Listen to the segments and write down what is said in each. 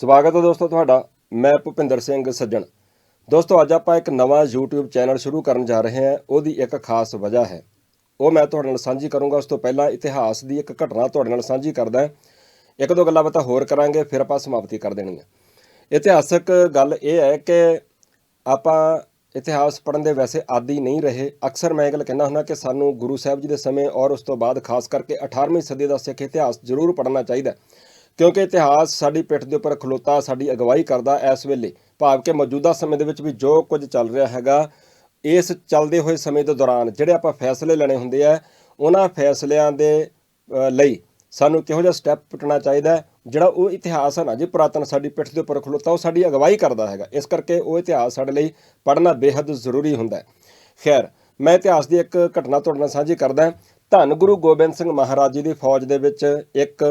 ਸਵਾਗਤ ਹੈ ਦੋਸਤੋ ਤੁਹਾਡਾ, ਮੈਂ ਭੁਪਿੰਦਰ ਸਿੰਘ ਸੱਜਣ। ਦੋਸਤੋ, ਅੱਜ ਆਪਾਂ ਇੱਕ ਨਵਾਂ YouTube ਚੈਨਲ ਸ਼ੁਰੂ ਕਰਨ ਜਾ ਰਹੇ ਹਾਂ, ਉਹਦੀ ਇੱਕ ਖਾਸ ਵਜ੍ਹਾ ਹੈ। ਉਹ ਮੈਂ ਤੁਹਾਡੇ ਨਾਲ ਸਾਂਝੀ ਕਰੂੰਗਾ, ਉਸ ਤੋਂ ਪਹਿਲਾਂ ਇਤਿਹਾਸ ਦੀ ਇੱਕ ਘਟਨਾ ਤੁਹਾਡੇ ਨਾਲ ਸਾਂਝੀ ਕਰਦਾ ਇੱਕ ਦੋ ਗੱਲਾਂ ਬਾਤਾਂ ਹੋਰ ਕਰਾਂਗੇ, ਫਿਰ ਆਪਾਂ ਸਮਾਪਤੀ ਕਰ ਦੇਣੀ ਹੈ। ਇਤਿਹਾਸਕ ਗੱਲ ਇਹ ਹੈ ਕਿ ਆਪਾਂ ਇਤਿਹਾਸ ਪੜ੍ਹਨ ਦੇ ਵੈਸੇ ਆਦੀ ਨਹੀਂ ਰਹੇ। ਅਕਸਰ ਮੈਂ ਇਹ ਗੱਲ ਕਹਿੰਦਾ ਹੁੰਦਾ ਕਿ ਸਾਨੂੰ ਗੁਰੂ ਸਾਹਿਬ ਜੀ ਦੇ ਸਮੇਂ ਔਰ ਉਸ ਤੋਂ ਬਾਅਦ, ਖਾਸ ਕਰਕੇ 18ਵੀਂ ਸਦੀ ਦਾ ਸਿੱਖ ਇਤਿਹਾਸ ਜ਼ਰੂਰ ਪੜ੍ਹਨਾ ਚਾਹੀਦਾ ਕਿਉਂਕਿ ਇਤਿਹਾਸ ਸਾਡੀ ਪਿੱਠ ਦੇ ਉੱਪਰ ਖਲੋਤਾ ਸਾਡੀ ਅਗਵਾਈ ਕਰਦਾ ਇਸ ਵੇਲੇ। ਭਾਵ ਕਿ ਮੌਜੂਦਾ ਸਮੇਂ ਦੇ ਵਿੱਚ ਵੀ ਜੋ ਕੁਝ ਚੱਲ ਰਿਹਾ ਹੈਗਾ ਇਸ ਚੱਲਦੇ ਹੋਏ ਸਮੇਂ ਦੇ ਦੌਰਾਨ ਜਿਹੜੇ ਆਪਾਂ ਫੈਸਲੇ ਲੈਣੇ ਹੁੰਦੇ ਆ ਉਹਨਾਂ ਫੈਸਲਿਆਂ ਦੇ ਲਈ ਸਾਨੂੰ ਕਿਹੋ ਜਿਹਾ ਸਟੈਪ ਪੁੱਟਣਾ ਚਾਹੀਦਾ ਹੈ, ਜਿਹੜਾ ਉਹ ਇਤਿਹਾਸ ਹੈ ਨਾ ਜੀ ਪੁਰਾਤਨ ਸਾਡੀ ਪਿੱਠ ਦੇ ਉੱਪਰ ਖਲੋਤਾ ਉਹ ਸਾਡੀ ਅਗਵਾਈ ਕਰਦਾ ਹੈਗਾ। ਇਸ ਕਰਕੇ ਉਹ ਇਤਿਹਾਸ ਸਾਡੇ ਲਈ ਪੜ੍ਹਨਾ ਬੇहद ਜ਼ਰੂਰੀ ਹੁੰਦਾ ਹੈ। ਖੈਰ ਮੈਂ ਇਤਿਹਾਸ ਦੀ ਇੱਕ ਘਟਨਾ ਤੁਹਾਡੇ ਨਾਲ ਸਾਂਝੀ ਕਰਦਾ ਧੰਨ ਗੁਰੂ ਗੋਬਿੰਦ ਸਿੰਘ ਮਹਾਰਾਜ ਜੀ ਦੀ ਫੌਜ ਦੇ ਵਿੱਚ ਇੱਕ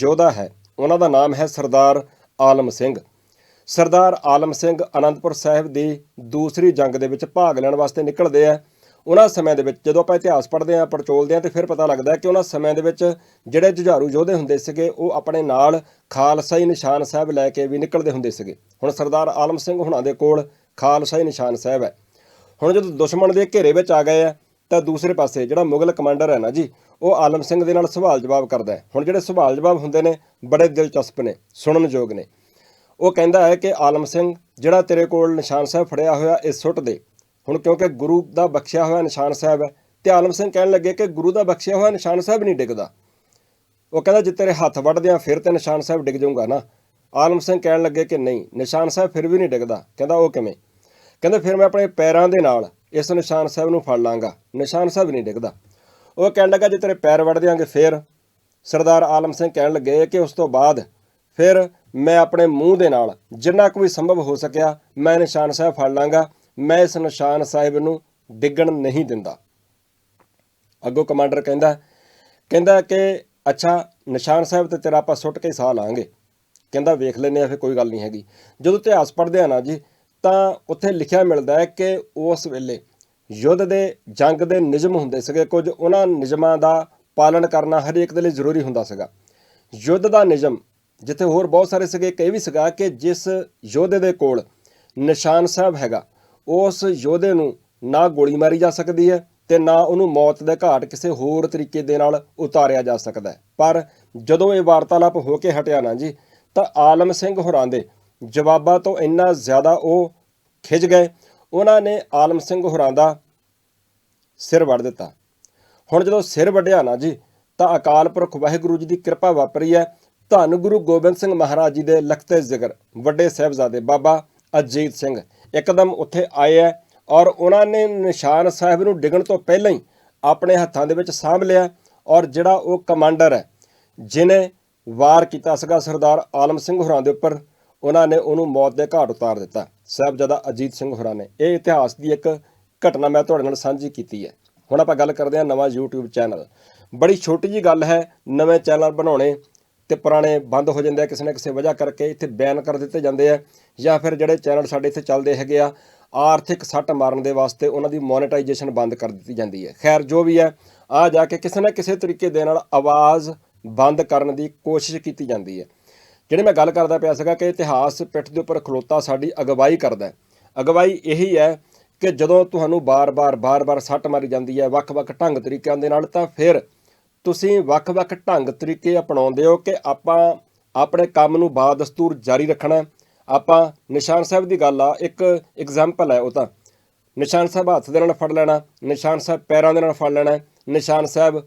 ਯੋਧਾ ਹੈ। ਉਹਨਾਂ ਦਾ ਨਾਮ ਹੈ ਸਰਦਾਰ ਆਲਮ ਸਿੰਘ। ਸਰਦਾਰ ਆਲਮ ਸਿੰਘ ਅਨੰਦਪੁਰ ਸਾਹਿਬ ਦੀ ਦੂਸਰੀ ਜੰਗ ਦੇ ਵਿੱਚ ਭਾਗ ਲੈਣ ਵਾਸਤੇ ਨਿਕਲਦੇ ਆ। ਉਹਨਾਂ ਸਮੇਂ ਦੇ ਵਿੱਚ ਜਦੋਂ ਆਪਾਂ ਇਤਿਹਾਸ ਪੜ੍ਹਦੇ ਆ ਪੜਚੋਲਦੇ ਆ ਤੇ ਫਿਰ ਪਤਾ ਲੱਗਦਾ ਕਿ ਉਹਨਾਂ ਸਮੇਂ ਦੇ ਵਿੱਚ ਜਿਹੜੇ ਜੁਝਾਰੂ ਯੋਧੇ ਹੁੰਦੇ ਸੀਗੇ, ਉਹ ਆਪਣੇ ਨਾਲ ਖਾਲਸਾਈ ਨਿਸ਼ਾਨ ਸਾਹਿਬ ਲੈ ਕੇ ਵੀ ਨਿਕਲਦੇ ਹੁੰਦੇ ਸੀਗੇ। ਹੁਣ ਸਰਦਾਰ ਆਲਮ ਸਿੰਘ ਹੁਣਾਂ ਦੇ ਕੋਲ ਖਾਲਸਾਈ ਨਿਸ਼ਾਨ ਸਾਹਿਬ ਹੈ। ਹੁਣ ਜਦੋਂ ਦੁਸ਼ਮਣ ਦੇ ਘੇਰੇ ਵਿੱਚ ਆ ਗਏ ਆ ਤਾਂ ਦੂਸਰੇ ਪਾਸੇ ਜਿਹੜਾ ਮੁਗਲ ਕਮਾਂਡਰ ਹੈ ਨਾ ਜੀ, ਉਹ ਆਲਮ ਸਿੰਘ ਦੇ ਨਾਲ ਸਵਾਲ ਜਵਾਬ ਕਰਦਾ ਹੈ। ਹੁਣ ਜਿਹੜੇ ਸਵਾਲ ਜਵਾਬ ਹੁੰਦੇ ਨੇ, ਬੜੇ ਦਿਲਚਸਪ ਨੇ ਸੁਣਨਯੋਗ ਨੇ। ਉਹ ਕਹਿੰਦਾ ਹੈ ਕਿ ਆਲਮ ਸਿੰਘ, ਜਿਹੜਾ ਤੇਰੇ ਕੋਲ ਨਿਸ਼ਾਨ ਸਾਹਿਬ ਫੜਿਆ ਹੋਇਆ, ਇਹ ਸੁੱਟ ਦੇ। ਹੁਣ ਕਿਉਂਕਿ ਗੁਰੂ ਦਾ ਬਖਸ਼ਿਆ ਹੋਇਆ ਨਿਸ਼ਾਨ ਸਾਹਿਬ ਹੈ, ਤੇ ਆਲਮ ਸਿੰਘ ਕਹਿਣ ਲੱਗੇ ਕਿ ਗੁਰੂ ਦਾ ਬਖਸ਼ਿਆ ਹੋਇਆ ਨਿਸ਼ਾਨ ਸਾਹਿਬ ਨਹੀਂ ਡਿੱਗਦਾ। ਉਹ ਕਹਿੰਦਾ, ਜੇ ਤੇਰੇ ਹੱਥ ਵੱਢਦੇ ਆ, ਫਿਰ ਤੇ ਨਿਸ਼ਾਨ ਸਾਹਿਬ ਡਿੱਗ ਜਾਊਗਾ ਨਾ। ਆਲਮ ਸਿੰਘ ਕਹਿਣ ਲੱਗੇ ਕਿ ਨਹੀਂ, ਨਿਸ਼ਾਨ ਸਾਹਿਬ ਫਿਰ ਵੀ ਨਹੀਂ ਡਿੱਗਦਾ। ਕਹਿੰਦਾ, ਉਹ ਕਿਵੇਂ? ਕਹਿੰਦਾ, ਫਿਰ ਮੈਂ ਆਪਣੇ ਪੈਰਾਂ ਦੇ ਨਾਲ ਇਸ ਨਿਸ਼ਾਨ ਸਾਹਿਬ ਨੂੰ ਫੜ ਲਾਂਗਾ। ਨਿਸ਼ਾਨ ਸਾਹਿਬ ਨਹੀਂ ਡਿੱਗਦਾ। ਉਹ ਕਹਿਣ ਲੱਗਾ, ਜੇ ਤੇਰੇ ਪੈਰ ਵੱਢ ਦਿਆਂਗੇ, ਫਿਰ ਸਰਦਾਰ ਆਲਮ ਸਿੰਘ ਕਹਿਣ ਲੱਗੇ ਕਿ ਉਸ ਤੋਂ ਬਾਅਦ ਫਿਰ ਮੈਂ ਆਪਣੇ ਮੂੰਹ ਦੇ ਨਾਲ ਜਿੰਨਾ ਕੁ ਵੀ ਸੰਭਵ ਹੋ ਸਕਿਆ ਮੈਂ ਨਿਸ਼ਾਨ ਸਾਹਿਬ ਫੜ ਲਾਂਗਾ। ਮੈਂ ਇਸ ਨਿਸ਼ਾਨ ਸਾਹਿਬ ਨੂੰ ਡਿੱਗਣ ਨਹੀਂ ਦਿੰਦਾ। ਅੱਗੋਂ ਕਮਾਂਡਰ ਕਹਿੰਦਾ ਕਹਿੰਦਾ ਕਿ ਅੱਛਾ, ਨਿਸ਼ਾਨ ਸਾਹਿਬ ਤੇ ਤੇਰਾ ਆਪਾਂ ਸੁੱਟ ਕੇ ਹੀ ਸਾਹ ਲਾਂਗੇ। ਕਹਿੰਦਾ, ਵੇਖ ਲੈਨੇ ਆ ਫਿਰ ਕੋਈ ਗੱਲ ਨਹੀਂ ਹੈਗੀ। ਜਦੋਂ ਇਤਿਹਾਸ ਪੜ੍ਹਦੇ ਆ ਨਾ ਜੀ ਤਾਂ ਉੱਥੇ ਲਿਖਿਆ ਮਿਲਦਾ ਹੈ ਕਿ ਉਸ ਵੇਲੇ ਯੁੱਧ ਦੇ ਜੰਗ ਦੇ ਨਿਯਮ ਹੁੰਦੇ ਸੀਗੇ। ਕੁਝ ਉਹਨਾਂ ਨਿਯਮਾਂ ਦਾ ਪਾਲਣ ਕਰਨਾ ਹਰੇਕ ਦੇ ਲਈ ਜ਼ਰੂਰੀ ਹੁੰਦਾ ਸੀਗਾ। ਯੁੱਧ ਦਾ ਨਿਯਮ ਜਿੱਥੇ ਹੋਰ ਬਹੁਤ ਸਾਰੇ ਸੀਗੇ ਕਈ ਵੀ ਸੀਗਾ ਕਿ ਜਿਸ ਯੋਧੇ ਦੇ ਕੋਲ ਨਿਸ਼ਾਨ ਸਾਹਿਬ ਹੈਗਾ, ਉਸ ਯੋਧੇ ਨੂੰ ਨਾ ਗੋਲੀ ਮਾਰੀ ਜਾ ਸਕਦੀ ਹੈ ਤੇ ਨਾ ਉਹਨੂੰ ਮੌਤ ਦੇ ਘਾਟ ਕਿਸੇ ਹੋਰ ਤਰੀਕੇ ਦੇ ਨਾਲ ਉਤਾਰਿਆ ਜਾ ਸਕਦਾ ਪਰ ਜਦੋਂ ਇਹ ਵਾਰਤਾਲਾਪ ਹੋ ਕੇ ਹਟਿਆ ਨਾ ਜੀ, ਤਾਂ ਆਲਮ ਸਿੰਘ ਹੋਰਾਂ ਦੇ ਜਵਾਬਾਂ ਤੋਂ ਇੰਨਾ ਜ਼ਿਆਦਾ ਉਹ ਖਿੱਚ ਗਏ, ਉਹਨਾਂ ਨੇ ਆਲਮ ਸਿੰਘ ਹੋਰਾਂ ਦਾ ਸਿਰ ਵੱਢ ਦਿੱਤਾ। ਹੁਣ ਜਦੋਂ ਸਿਰ ਵੱਢਿਆ ਨਾ ਜੀ, ਤਾਂ ਅਕਾਲ ਪੁਰਖ ਵਾਹਿਗੁਰੂ ਜੀ ਦੀ ਕਿਰਪਾ ਵਾਪਰੀ ਹੈ। ਧੰਨ ਗੁਰੂ ਗੋਬਿੰਦ ਸਿੰਘ ਮਹਾਰਾਜ ਜੀ ਦੇ ਲਖਤੇ ਜ਼ਿਕਰ। ਵੱਡੇ ਸਾਹਿਬਜ਼ਾਦੇ ਬਾਬਾ ਅਜੀਤ ਸਿੰਘ ਇੱਕਦਮ ਉੱਥੇ ਆਏ ਹੈ ਔਰ ਉਹਨਾਂ ਨੇ ਨਿਸ਼ਾਨ ਸਾਹਿਬ ਨੂੰ ਡਿੱਗਣ ਤੋਂ ਪਹਿਲਾਂ ਹੀ ਆਪਣੇ ਹੱਥਾਂ ਦੇ ਵਿੱਚ ਸਾਂਭ ਲਿਆ ਔਰ ਜਿਹੜਾ ਉਹ ਕਮਾਂਡਰ ਹੈ ਜਿਨੇ ਵਾਰ ਕੀਤਾ ਸੀਗਾ ਸਰਦਾਰ ਆਲਮ ਸਿੰਘ ਹੋਰਾਂ ਦੇ ਉੱਪਰ ਉਹਨਾਂ ਨੇ ਉਹਨੂੰ ਮੌਤ ਦੇ ਘਾਟ ਉਤਾਰ ਦਿੱਤਾ। ਸਾਹਿਬਜ਼ਾਦਾ ਅਜੀਤ ਸਿੰਘ ਹੋਰਾਂ ਨੇ ਇਹ ਇਤਿਹਾਸ ਦੀ ਇੱਕ ਘਟਨਾ ਮੈਂ ਤੁਹਾਡੇ ਨਾਲ ਸਾਂਝੀ ਕੀਤੀ ਹੈ। ਹੁਣ ਆਪਾਂ ਗੱਲ ਕਰਦੇ ਹਾਂ ਨਵਾਂ YouTube ਚੈਨਲ। ਬੜੀ ਛੋਟੀ ਜੀ ਗੱਲ ਹੈ, ਨਵੇਂ ਚੈਨਲ ਬਣਾਉਣੇ ਤੇ ਪੁਰਾਣੇ ਬੰਦ ਹੋ ਜਾਂਦੇ ਆ, ਕਿਸੇ ਨਾ ਕਿਸੇ ਵਜ੍ਹਾ ਕਰਕੇ ਇੱਥੇ ਬੈਨ ਕਰ ਦਿੱਤੇ ਜਾਂਦੇ ਆ ਜਾਂ ਫਿਰ ਜਿਹੜੇ ਚੈਨਲ ਸਾਡੇ ਇੱਥੇ ਚੱਲਦੇ ਹੈਗੇ ਆ, ਆਰਥਿਕ ਸੱਟ ਮਾਰਨ ਦੇ ਵਾਸਤੇ ਉਹਨਾਂ ਦੀ ਮੋਨੇਟਾਈਜੇਸ਼ਨ ਬੰਦ ਕਰ ਦਿੱਤੀ ਜਾਂਦੀ ਹੈ। ਖੈਰ, ਜੋ ਵੀ ਹੈ, ਆ ਜਾ ਕੇ ਕਿਸੇ ਨਾ ਕਿਸੇ ਤਰੀਕੇ ਦੇ ਨਾਲ ਆਵਾਜ਼ ਬੰਦ ਕਰਨ ਦੀ ਕੋਸ਼ਿਸ਼ ਕੀਤੀ ਜਾਂਦੀ ਹੈ। ਜਿਹੜੀ ਮੈਂ ਗੱਲ ਕਰਦਾ ਪਿਆ ਸੀਗਾ ਕਿ ਇਤਿਹਾਸ ਪਿੱਠ ਦੇ ਉੱਪਰ ਖਲੋਤਾ ਸਾਡੀ ਅਗਵਾਈ ਕਰਦਾ ਹੈ। ਅਗਵਾਈ ਇਹੀ ਹੈ ਕਿ ਜਦੋਂ ਤੁਹਾਨੂੰ ਬਾਰ-ਬਾਰ ਬਾਰ-ਬਾਰ ਸੱਟ ਮਾਰੀ ਜਾਂਦੀ ਹੈ ਵੱਖ-ਵੱਖ ਢੰਗ ਤਰੀਕਿਆਂ ਦੇ ਨਾਲ, ਤਾਂ ਫਿਰ ਤੁਸੀਂ ਵੱਖ-ਵੱਖ ਢੰਗ ਤਰੀਕੇ ਅਪਣਾਉਂਦੇ ਹੋ ਕਿ ਆਪਾਂ ਆਪਣੇ ਕੰਮ ਨੂੰ ਬਾਦਸਤੂਰ ਜਾਰੀ ਰੱਖਣਾ ਆਪਾਂ ਨਿਸ਼ਾਨ ਸਾਹਿਬ ਦੀ ਗੱਲ ਆ, ਇੱਕ ਐਗਜ਼ਾਮਪਲ ਹੈ ਉਹ ਤਾਂ। ਨਿਸ਼ਾਨ ਸਾਹਿਬ ਹੱਥ ਦੇ ਨਾਲ ਫੜ ਲੈਣਾ, ਨਿਸ਼ਾਨ ਸਾਹਿਬ ਪੈਰਾਂ ਦੇ ਨਾਲ ਫੜ ਲੈਣਾ, ਨਿਸ਼ਾਨ ਸਾਹਿਬ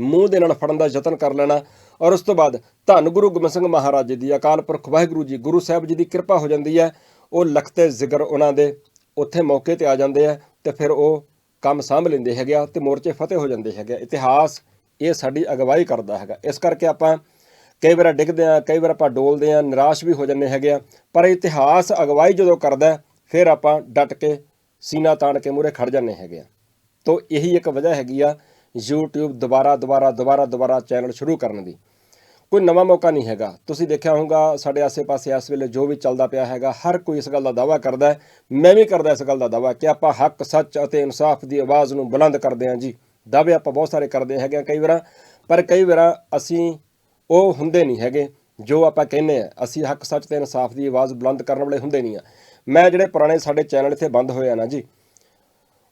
ਮੂੰਹ ਦੇ ਨਾਲ ਫੜਨ ਦਾ ਯਤਨ ਕਰ ਲੈਣਾ। ਔਰ ਉਸ ਤੋਂ ਬਾਅਦ ਧੰਨ ਗੁਰੂ ਗੋਬਿੰਦ ਸਿੰਘ ਮਹਾਰਾਜ ਜੀ ਦੀ ਅਕਾਲ ਪੁਰਖ ਵਾਹਿਗੁਰੂ ਜੀ, ਗੁਰੂ ਸਾਹਿਬ ਜੀ ਦੀ ਕਿਰਪਾ ਹੋ ਜਾਂਦੀ ਹੈ। ਉਹ ਲਖਤੇ ਜ਼ਿਕਰ ਉਹਨਾਂ ਦੇ ਉੱਥੇ ਮੌਕੇ ਤੇ ਆ ਜਾਂਦੇ ਆ ਤੇ ਫਿਰ ਉਹ ਕੰਮ ਸਾਂਭ ਲੈਂਦੇ ਹੈਗੇ ਆ ਤੇ ਮੋਰਚੇ ਫਤਿਹ ਹੋ ਜਾਂਦੇ ਹੈਗੇ ਆ। ਇਤਿਹਾਸ ਇਹ ਸਾਡੀ ਅਗਵਾਈ ਕਰਦਾ ਹੈਗਾ। ਇਸ ਕਰਕੇ ਆਪਾਂ ਕਈ ਵਾਰ ਡਿੱਗਦੇ ਆ, ਕਈ ਵਾਰ ਆਪਾਂ ਡੋਲਦੇ ਆ, ਨਿਰਾਸ਼ ਵੀ ਹੋ ਜਾਂਦੇ ਹੈਗੇ ਆ। ਪਰ ਇਤਿਹਾਸ ਅਗਵਾਈ ਜਦੋਂ ਕਰਦਾ ਫਿਰ ਆਪਾਂ ਡਟ ਕੇ ਸੀਨਾ ਤਾਣ ਕੇ ਮੂਰੇ ਖੜ ਜਾਂਦੇ ਹੈਗੇ ਆ। ਤੋ ਇਹੀ ਇੱਕ ਵਜ੍ਹਾ ਹੈਗੀ ਆ YouTube ਦੁਬਾਰਾ ਦੁਬਾਰਾ ਦੁਬਾਰਾ ਦੁਬਾਰਾ ਚੈਨਲ ਸ਼ੁਰੂ ਕਰਨ ਦੀ। ਕੋਈ ਨਵਾਂ ਮੌਕਾ ਨਹੀਂ ਹੈਗਾ। ਤੁਸੀਂ ਦੇਖਿਆ ਹੋਊਗਾ, ਸਾਡੇ ਆਸੇ-ਪਾਸੇ ਇਸ ਵੇਲੇ ਜੋ ਵੀ ਚੱਲਦਾ ਪਿਆ ਹੈਗਾ, ਹਰ ਕੋਈ ਇਸ ਗੱਲ ਦਾ ਦਾਵਾ ਕਰਦਾ ਹੈ। ਮੈਂ ਵੀ ਕਰਦਾ ਇਸ ਗੱਲ ਦਾ ਦਾਵਾ ਕਿ ਆਪਾਂ ਹੱਕ, ਸੱਚ ਅਤੇ ਇਨਸਾਫ ਦੀ ਆਵਾਜ਼ ਨੂੰ ਬੁਲੰਦ ਕਰਦੇ ਹਾਂ ਜੀ। ਦਾਅਵੇ ਆਪਾਂ ਬਹੁਤ ਸਾਰੇ ਕਰਦੇ ਹੈਗੇ ਆ ਕਈ ਵਾਰ, ਪਰ ਕਈ ਵਾਰ ਅਸੀਂ ਉਹ ਹੁੰਦੇ ਨਹੀਂ ਹੈਗੇ ਜੋ ਆਪਾਂ ਕਹਿੰਦੇ ਆ ਅਸੀਂ ਹੱਕ, ਸੱਚ ਤੇ ਇਨਸਾਫ ਦੀ ਆਵਾਜ਼ ਬੁਲੰਦ ਕਰਨ ਵਾਲੇ ਹੁੰਦੇ ਨਹੀਂ ਆ ਮੈਂ ਜਿਹੜੇ ਪੁਰਾਣੇ ਸਾਡੇ ਚੈਨਲ ਇੱਥੇ ਬੰਦ ਹੋਏ ਆ ਨਾ ਜੀ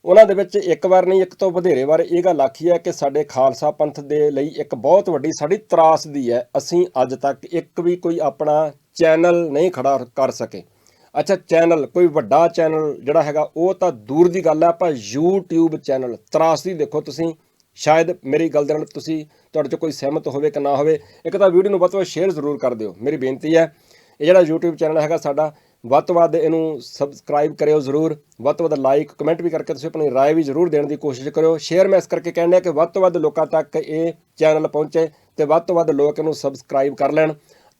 ਉਹਨਾਂ ਦੇ ਵਿੱਚ ਇੱਕ ਵਾਰ ਨਹੀਂ, ਇੱਕ ਤੋਂ ਵਧੇਰੇ ਵਾਰ ਇਹ ਗੱਲ ਆਖੀ ਹੈ ਕਿ ਸਾਡੇ ਖਾਲਸਾ ਪੰਥ ਦੇ ਲਈ ਇੱਕ ਬਹੁਤ ਵੱਡੀ ਸਾਡੀ ਤਰਾਸਦੀ ਹੈ। ਅਸੀਂ ਅੱਜ ਤੱਕ ਇੱਕ ਵੀ ਕੋਈ ਆਪਣਾ ਚੈਨਲ ਨਹੀਂ ਖੜਾ ਕਰ ਸਕੇ। ਅੱਛਾ, ਚੈਨਲ, ਕੋਈ ਵੱਡਾ ਚੈਨਲ ਜਿਹੜਾ ਹੈਗਾ, ਉਹ ਤਾਂ ਦੂਰ ਦੀ ਗੱਲ ਹੈ। ਆਪਾਂ YouTube ਚੈਨਲ, ਤਰਾਸਦੀ ਦੇਖੋ ਤੁਸੀਂ। ਸ਼ਾਇਦ ਮੇਰੀ ਗੱਲ ਦੇ ਨਾਲ ਤੁਸੀਂ, ਤੁਹਾਡੇ 'ਚ ਕੋਈ ਸਹਿਮਤ ਹੋਵੇ ਕਿ ਨਾ ਹੋਵੇ, ਇੱਕ ਤਾਂ ਵੀਡੀਓ ਨੂੰ ਵੱਧ ਤੋਂ ਵੱਧ ਸ਼ੇਅਰ ਜ਼ਰੂਰ ਕਰ ਦਿਓ। ਮੇਰੀ ਬੇਨਤੀ ਹੈ, ਇਹ ਜਿਹੜਾ YouTube ਚੈਨਲ ਹੈਗਾ ਸਾਡਾ ਵੱਧ ਤੋਂ ਵੱਧ ਇਹਨੂੰ ਸਬਸਕ੍ਰਾਈਬ ਕਰਿਓ ਜ਼ਰੂਰ ਵੱਧ ਤੋਂ ਵੱਧ ਲਾਈਕ ਕਮੈਂਟ ਵੀ ਕਰਕੇ ਤੁਸੀਂ ਆਪਣੀ رائے ਵੀ ਜ਼ਰੂਰ ਦੇਣ ਦੀ ਕੋਸ਼ਿਸ਼ ਕਰਿਓ ਸ਼ੇਅਰ ਮੈਂ ਇਸ ਕਰਕੇ ਕਹਿੰਦਾ ਕਿ ਵੱਧ ਤੋਂ ਵੱਧ ਲੋਕਾਂ ਤੱਕ ਇਹ ਚੈਨਲ ਪਹੁੰਚੇ ਤੇ ਵੱਧ ਤੋਂ ਵੱਧ ਲੋਕ ਇਹਨੂੰ ਸਬਸਕ੍ਰਾਈਬ ਕਰ ਲੈਣ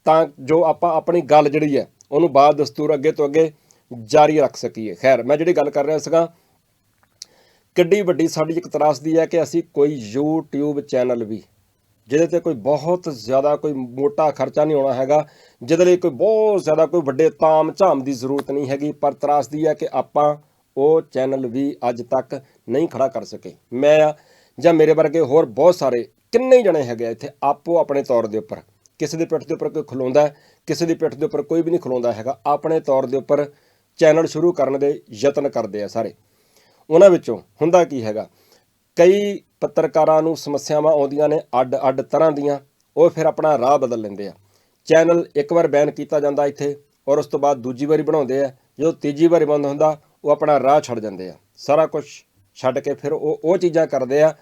ਤਾਂ ਜੋ ਆਪਾਂ ਆਪਣੀ ਗੱਲ ਜਿਹੜੀ ਹੈ ਉਹਨੂੰ ਬਾਅਦ ਦਸਤੂਰ ਅੱਗੇ ਤੋਂ ਅੱਗੇ ਜਾਰੀ ਰੱਖ ਸਕੀਏ ਖੈਰ ਮੈਂ ਜਿਹੜੀ ਗੱਲ ਕਰ ਰਿਹਾ ਸੀਗਾ ਕਿੱਡੀ ਵੱਡੀ ਸਾਡੀ ਇੱਕ ਤਰਾਸਦੀ ਹੈ ਕਿ ਅਸੀਂ ਕੋਈ YouTube ਚੈਨਲ ਵੀ ਜਿਹਦੇ ਤੇ ਕੋਈ ਬਹੁਤ ਜ਼ਿਆਦਾ ਕੋਈ ਮੋਟਾ ਖਰਚਾ ਨਹੀਂ ਹੋਣਾ ਹੈਗਾ, ਜਿਹਦੇ ਲਈ ਕੋਈ ਬਹੁਤ ਜ਼ਿਆਦਾ ਕੋਈ ਵੱਡੇ ਤਾਮ ਝਾਮ ਦੀ ਜ਼ਰੂਰਤ ਨਹੀਂ ਹੈਗੀ, ਪਰ ਤਰਾਸਦੀ ਹੈ ਕਿ ਆਪਾਂ ਉਹ ਚੈਨਲ ਵੀ ਅੱਜ ਤੱਕ ਨਹੀਂ ਖੜਾ ਕਰ ਸਕੇ। ਮੈਂ ਜਾਂ ਮੇਰੇ ਵਰਗੇ ਹੋਰ ਬਹੁਤ ਸਾਰੇ ਕਿੰਨੇ ਜਣੇ ਹੈਗੇ ਆ ਇੱਥੇ, ਆਪੋ ਆਪਣੇ ਤੌਰ ਦੇ ਉੱਪਰ। ਕਿਸੇ ਦੀ ਪਿੱਠ ਦੇ ਉੱਪਰ ਕੋਈ ਖਲੋਂਦਾ ਕਿਸੇ ਦੀ ਪਿੱਠ ਦੇ ਉੱਪਰ ਕੋਈ ਵੀ ਨਹੀਂ ਖਲੋਂਦਾ ਹੈਗਾ, ਆਪਣੇ ਤੌਰ ਦੇ ਉੱਪਰ ਚੈਨਲ ਸ਼ੁਰੂ ਕਰਨ ਦੇ ਯਤਨ ਕਰਦੇ ਆ ਸਾਰੇ। ਉਹਨਾਂ ਵਿੱਚੋਂ ਹੁੰਦਾ ਕੀ ਹੈਗਾ, ਕਈ ਪੱਤਰਕਾਰਾਂ ਨੂੰ ਸਮੱਸਿਆਵਾਂ ਆਉਂਦੀਆਂ ਨੇ ਅੱਡ-ਅੱਡ ਤਰ੍ਹਾਂ ਦੀਆਂ, ਉਹ ਫਿਰ ਆਪਣਾ ਰਾਹ ਬਦਲ ਲੈਂਦੇ ਆ। ਚੈਨਲ ਇੱਕ ਵਾਰ ਬੈਨ ਕੀਤਾ ਜਾਂਦਾ ਇੱਥੇ, ਔਰ ਉਸ ਤੋਂ ਬਾਅਦ ਦੂਜੀ ਵਾਰੀ ਬਣਾਉਂਦੇ ਆ। ਜਦੋਂ ਤੀਜੀ ਵਾਰੀ ਬੰਦ ਹੁੰਦਾ, ਉਹ ਆਪਣਾ ਰਾਹ ਛੱਡ ਜਾਂਦੇ ਆ। ਸਾਰਾ ਕੁਝ ਛੱਡ ਕੇ ਫਿਰ ਉਹ ਉਹ ਚੀਜ਼ਾਂ ਕਰਦੇ ਆ।